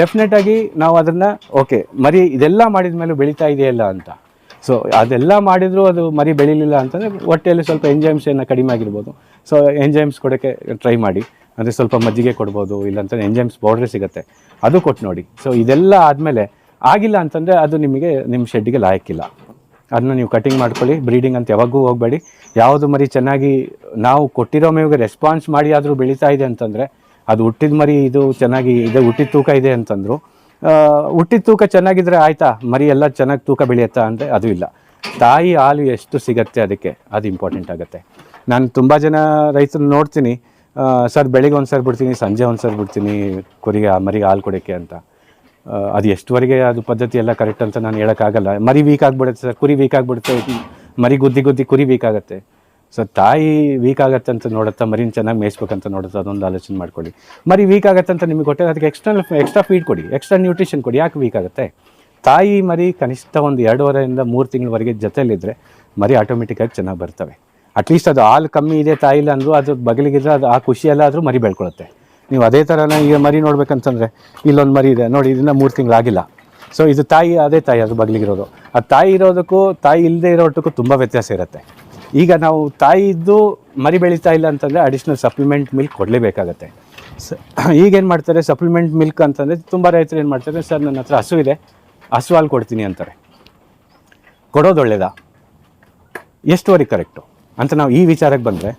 ಡೆಫಿನೆಟ್ ಆಗಿ ನಾವು ಅದನ್ನು ಓಕೆ ಮರಿ ಇದೆಲ್ಲ ಮಾಡಿದ ಮೇಲೆ ಬೆಳೀತಾ ಇದೆಯಲ್ಲ ಅಂತ ಸೊ ಅದೆಲ್ಲ ಮಾಡಿದರೂ ಅದು ಮರಿ ಬೆಳೀಲಿಲ್ಲ ಅಂತಂದರೆ ಹೊಟ್ಟೆಯಲ್ಲಿ ಸ್ವಲ್ಪ ಎಂಜೈಮ್ಸ್ ಏನೋ ಕಡಿಮೆ ಆಗಿರ್ಬೋದು. ಸೊ ಎಂಜೈಮ್ಸ್ ಕೊಡೋಕ್ಕೆ ಟ್ರೈ ಮಾಡಿ. ಅಂದರೆ ಸ್ವಲ್ಪ ಮಜ್ಜಿಗೆ ಕೊಡ್ಬೋದು, ಇಲ್ಲಾಂತಂದರೆ ಎಂಜೈಮ್ಸ್ ಪೌಡ್ರೇ ಸಿಗುತ್ತೆ. ಅದು ಕೊಟ್ಟು ನೋಡಿ. ಸೊ ಇದೆಲ್ಲ ಆದಮೇಲೆ ಆಗಿಲ್ಲ ಅಂತಂದರೆ ಅದು ನಿಮಗೆ ನಿಮ್ಮ ಶೆಡ್ಡಿಗೆ ಲಾಯಕ್ಕಿಲ್ಲ. ಅದನ್ನ ನೀವು ಕಟಿಂಗ್ ಮಾಡ್ಕೊಳ್ಳಿ. ಬ್ರೀಡಿಂಗ್ ಅಂತ ಯಾವಾಗೂ ಹೋಗಬೇಡಿ. ಯಾವುದು ಮರಿ ಚೆನ್ನಾಗಿ ನಾವು ಕೊಟ್ಟಿರೋ ಮೇವಿಗೆ ರೆಸ್ಪಾನ್ಸ್ ಮಾಡಿ ಆದರೂ ಬೆಳೀತಾ ಇದೆ ಅಂತಂದರೆ ಅದು ಹುಟ್ಟಿದ ಮರಿ ಇದು ಚೆನ್ನಾಗಿ ಇದೆ, ಹುಟ್ಟಿದ ತೂಕ ಇದೆ ಅಂತಂದರು ಹುಟ್ಟಿದ ತೂಕ ಚೆನ್ನಾಗಿದ್ರೆ ಆಯ್ತಾ? ಮರಿ ಎಲ್ಲ ಚೆನ್ನಾಗಿ ತೂಕ ಬೆಳೆಯುತ್ತಾ ಅಂದರೆ ಅದು ಇಲ್ಲ. ತಾಯಿ ಹಾಲು ಎಷ್ಟು ಸಿಗತ್ತೆ ಅದಕ್ಕೆ? ಅದು ಇಂಪಾರ್ಟೆಂಟ್ ಆಗುತ್ತೆ. ನಾನು ತುಂಬ ಜನ ರೈತರು ನೋಡ್ತೀನಿ. ಸರ್ ಬೆಳಿಗ್ಗೆ ಒಂದು ಸರಿ ಬಿಡ್ತೀನಿ, ಸಂಜೆ ಒಂದು ಸರ್ ಬಿಡ್ತೀನಿ, ಕುರಿಗೆ ಮರಿಗೆ ಹಾಲು ಕೊಡೋಕ್ಕೆ ಅಂತ. ಅದು ಎಷ್ಟುವರೆಗೆ ಅದು ಪದ್ಧತಿ ಎಲ್ಲ ಕರೆಕ್ಟ್ ಅಂತ ನಾನು ಹೇಳೋಕ್ಕಾಗಲ್ಲ. ಮರಿ ವೀಕ್ ಆಗಿಬಿಡುತ್ತೆ ಸರ್, ಕುರಿ ವೀಕ್ ಆಗಿಬಿಡುತ್ತೆ. ಮರಿ ಗುದ್ದಿ ಗುದ್ದಿ ಕುರಿ ವೀಕ್ ಆಗುತ್ತೆ. ಸೊ ತಾಯಿ ವೀಕ್ ಆಗತ್ತೆ ಅಂತ ನೋಡುತ್ತಾ ಮರಿನ ಚೆನ್ನಾಗಿ ಮೇಯಿಸ್ಬೇಕಂತ ನೋಡುತ್ತೆ ಅದೊಂದು ಆಲೋಚನೆ ಮಾಡ್ಕೊಳ್ಳಿ. ಮರಿ ವೀಕ್ ಆಗತ್ತೆ ಅಂತ ನಿಮಗೆ ಕೊಟ್ಟರೆ ಅದಕ್ಕೆ ಎಕ್ಸ್ಟ್ರಾ ಎಕ್ಸ್ಟ್ರಾ ಫೀಡ್ ಕೊಡಿ ಎಕ್ಸ್ಟ್ರಾ ನ್ಯೂಟ್ರಿಷನ್ ಕೊಡಿ, ಯಾಕೆ ವೀಕ್ ಆಗುತ್ತೆ? ತಾಯಿ ಮರಿ ಕನಿಷ್ಠ ಒಂದು ಎರಡೂವರೆಯಿಂದ ಮೂರು ತಿಂಗಳವರೆಗೆ ಜೊತೆಯಲ್ಲಿದ್ದರೆ ಮರಿ ಆಟೋಮೆಟಿಕ್ಕಾಗಿ ಚೆನ್ನಾಗಿ ಬರ್ತವೆ. ಅಟ್ಲೀಸ್ಟ್ ಅದು ಹಾಲು ಕಮ್ಮಿ ಇದೆ ತಾಯಿ ಇಲ್ಲ ಅಂದರೂ, ಅದು ಬಗಲಿಗಿದ್ರೆ ಅದು ಆ ಖುಷಿಯಲ್ಲಾದರೂ ಮರಿ ಬೆಳ್ಕೊಳುತ್ತೆ. ನೀವು ಅದೇ ಥರನೇ ಈಗ ಮರಿ ನೋಡ್ಬೇಕಂತಂದರೆ ಇಲ್ಲೊಂದು ಮರಿ ಇದೆ, ನೋಡಿ ಇದನ್ನ ಮೂರು ತಿಂಗಳಾಗಿಲ್ಲ. ಸೊ ಇದು ತಾಯಿ, ಅದೇ ತಾಯಿ, ಅದು ಬಗ್ಲಿಗಿರೋದು. ಆ ತಾಯಿ ಇರೋದಕ್ಕೂ, ತಾಯಿ ಇಲ್ಲದೆ ಇರೋಟಕ್ಕೂ ತುಂಬ ವ್ಯತ್ಯಾಸ ಇರುತ್ತೆ. ಈಗ ನಾವು ತಾಯಿದ್ದು ಮರಿ ಬೆಳೀತಾ ಇಲ್ಲ ಅಂತಂದರೆ ಅಡಿಷ್ನಲ್ ಸಪ್ಲಿಮೆಂಟ್ ಮಿಲ್ಕ್ ಕೊಡಲೇಬೇಕಾಗತ್ತೆ. ಸ ಈಗೇನು ಮಾಡ್ತಾರೆ? ಸಪ್ಲಿಮೆಂಟ್ ಮಿಲ್ಕ್ ಅಂತಂದರೆ ತುಂಬ ರೈತರು ಏನು ಮಾಡ್ತಾರೆ? ಸರ್, ನನ್ನ ಹತ್ರ ಹಸು ಇದೆ. ಹಸು ಹಾಲು ಕೊಡ್ತೀನಿ ಅಂತಾರೆ. ಕೊಡೋದು ಒಳ್ಳೇದಾ? ಎಷ್ಟುವರೆಗೆ ಕರೆಕ್ಟು ಅಂತ ನಾವು ಈ ವಿಚಾರಕ್ಕೆ ಬಂದರೆ,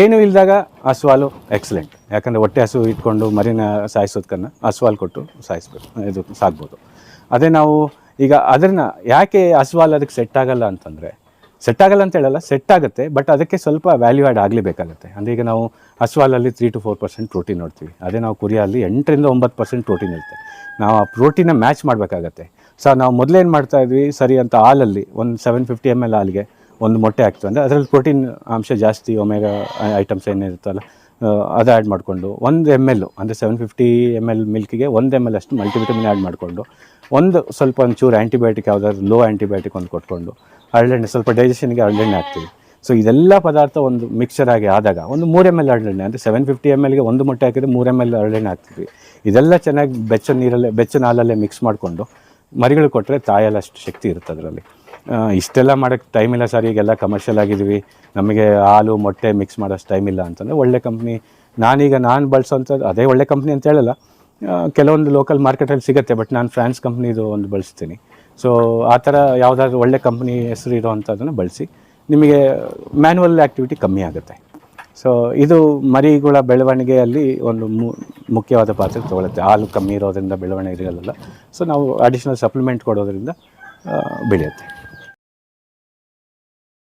ಏನೂ ಇಲ್ಲದಾಗ ಹಸು ಹಾಲು ಎಕ್ಸಲೆಂಟ್ ಯಾಕಂದರೆ ಹೊಟ್ಟೆ ಹಸು ಇಟ್ಕೊಂಡು ಮರಿನ ಸಾಯಿಸೋದಕ್ಕನ್ನ ಹಸು ಹಾಲು ಕೊಟ್ಟು ಸಾಯಿಸ್ಬೇಕು. ಇದು ಸಾಕ್ಬೋದು. ಅದೇ ನಾವು ಈಗ ಅದನ್ನು ಯಾಕೆ ಹಸು ಹಾಲು ಅದಕ್ಕೆ ಸೆಟ್ ಆಗಲ್ಲ ಅಂತಂದರೆ ಸೆಟ್ ಆಗಲ್ಲ ಅಂತ ಹೇಳಲ್ಲ ಸೆಟ್ ಆಗುತ್ತೆ ಬಟ್ ಅದಕ್ಕೆ ಸ್ವಲ್ಪ ವ್ಯಾಲ್ಯೂ ಆ್ಯಡ್ ಆಗಲೇಬೇಕಾಗುತ್ತೆ. ಅಂದರೆ ಈಗ ನಾವು ಹಸುವಾಲಲ್ಲಿ three to four percent protein ನೋಡ್ತೀವಿ. ಅದೇ ನಾವು ಕುರಿಯಲ್ಲಿ ಎಂಟರಿಂದ ಒಂಬತ್ತು ಪರ್ಸೆಂಟ್ ಪ್ರೋಟೀನ್ ಇರುತ್ತೆ. ನಾವು ಆ ಪ್ರೋಟೀನ ಮ್ಯಾಚ್ ಮಾಡಬೇಕಾಗತ್ತೆ. ಸೊ ನಾವು ಮೊದಲೇನು ಮಾಡ್ತಾ ಇದ್ವಿ? ಸರಿ ಅಂತ ಹಾಲಲ್ಲಿ ಒಂದು ಸೆವೆನ್ ಫಿಫ್ಟಿ ಎಂ ಎಲ್ ಹಾಲಿಗೆ ಒಂದು ಮೊಟ್ಟೆ ಹಾಕ್ತೀವಿ. ಅಂದರೆ ಅದರಲ್ಲಿ ಪ್ರೋಟೀನ್ ಅಂಶ ಜಾಸ್ತಿ ಒಮೆಗಾ ಐಟಮ್ಸ್ ಏನಿರುತ್ತಲ್ಲ ಅದು ಆ್ಯಡ್ ಮಾಡಿಕೊಂಡು, ಒಂದು ಎಂ ಎಲ್ ಅಂದರೆ ಸೆವೆನ್ ಫಿಫ್ಟಿ ಎಂ ಎಲ್ ಮಿಲ್ಕಿಗೆ ಒಂದು ಎಂ ಎಲ್ ಅಷ್ಟು ಮಲ್ಟಿವಿಟಮಿನ್ ಆ್ಯಡ್ ಮಾಡಿಕೊಂಡು ಒಂದು ಸ್ವಲ್ಪ ಒಂಚೂರು ಆ್ಯಂಟಿಬಯೋಟಿಕ್ ಯಾವುದಾದ್ರು ಲೋ ಆ್ಯಂಟಿಬಯೋಟಿಕ್ ಒಂದು ಕೊಟ್ಕೊಂಡು ಹರಳೆಣ್ಣೆ, ಸ್ವಲ್ಪ ಡೈಜೆಷನ್ಗೆ ಹರಳೆಣ್ಣೆ ಹಾಕ್ತೀವಿ. ಸೊ ಇದೆಲ್ಲ ಪದಾರ್ಥ ಒಂದು ಮಿಕ್ಸರ್ ಆಗಿ ಆದಾಗ ಒಂದು ಮೂರು ಎಂ ಎಲ್ ಹರಳೆಣ್ಣೆ ಅಂದರೆ ಸೆವೆನ್ ಫಿಫ್ಟಿ ಎಂ ಎಲ್ಗೆ ಒಂದು ಮೊಟ್ಟೆ ಹಾಕಿದ್ರೆ ಮೂರು ಎಂ ಎಲ್ ಹರಳೆಣ್ಣೆ ಹಾಕ್ತೀವಿ. ಇದೆಲ್ಲ ಚೆನ್ನಾಗಿ ಬೆಚ್ಚ ನೀರಲ್ಲೇ ಬೆಚ್ಚನ ಹಾಲಲ್ಲೇ ಮಿಕ್ಸ್ ಮಾಡಿಕೊಂಡು ಮರಿಗಳು ಕೊಟ್ಟರೆ ತಾಯಲ್ಲ ಅಷ್ಟು ಶಕ್ತಿ ಇರುತ್ತೆ ಅದರಲ್ಲಿ. ಇಷ್ಟೆಲ್ಲ ಮಾಡೋಕ್ಕೆ ಟೈಮ್ ಇಲ್ಲ ಸರ್ ಈಗೆಲ್ಲ ಕಮರ್ಷಿಯಲ್ ಆಗಿದ್ದೀವಿ. ನಮಗೆ ಹಾಲು, ಮೊಟ್ಟೆ ಮಿಕ್ಸ್ ಮಾಡೋಷ್ಟು ಟೈಮ್ ಇಲ್ಲ ಅಂತಂದರೆ ಒಳ್ಳೆ ಕಂಪ್ನಿ ನಾನೀಗ ನಾನು ಬಳಸೋಂಥದ್ದು, ಅದೇ ಒಳ್ಳೆ ಕಂಪ್ನಿ ಅಂತ ಹೇಳಲ್ಲ. ಕೆಲವೊಂದು ಲೋಕಲ್ ಮಾರ್ಕೆಟಲ್ಲಿ ಸಿಗುತ್ತೆ ಬಟ್ ನಾನು ಫ್ರಾನ್ಸ್ ಕಂಪ್ನಿದು ಒಂದು ಬಳಸ್ತೀನಿ. ಸೊ ಆ ಥರ ಯಾವುದಾದ್ರೂ ಒಳ್ಳೆ ಕಂಪ್ನಿ ಹೆಸರು ಇರೋವಂಥದ್ದನ್ನು ಬಳಸಿ, ನಿಮಗೆ ಮ್ಯಾನ್ಯಲ್ ಆ್ಯಕ್ಟಿವಿಟಿ ಕಮ್ಮಿ ಆಗುತ್ತೆ. ಸೊ ಇದು ಮರಿಗಳ ಬೆಳವಣಿಗೆಯಲ್ಲಿ ಒಂದು ಮುಖ್ಯವಾದ ಪಾತ್ರ ತಗೊಳುತ್ತೆ. ಹಾಲು ಕಮ್ಮಿ ಇರೋದ್ರಿಂದ ಬೆಳವಣಿಗೆ ಇರಲ್ಲ ಸೊ ನಾವು ಅಡಿಷ್ನಲ್ ಸಪ್ಲಿಮೆಂಟ್ ಕೊಡೋದರಿಂದ ಬೆಳೆಯುತ್ತೆ.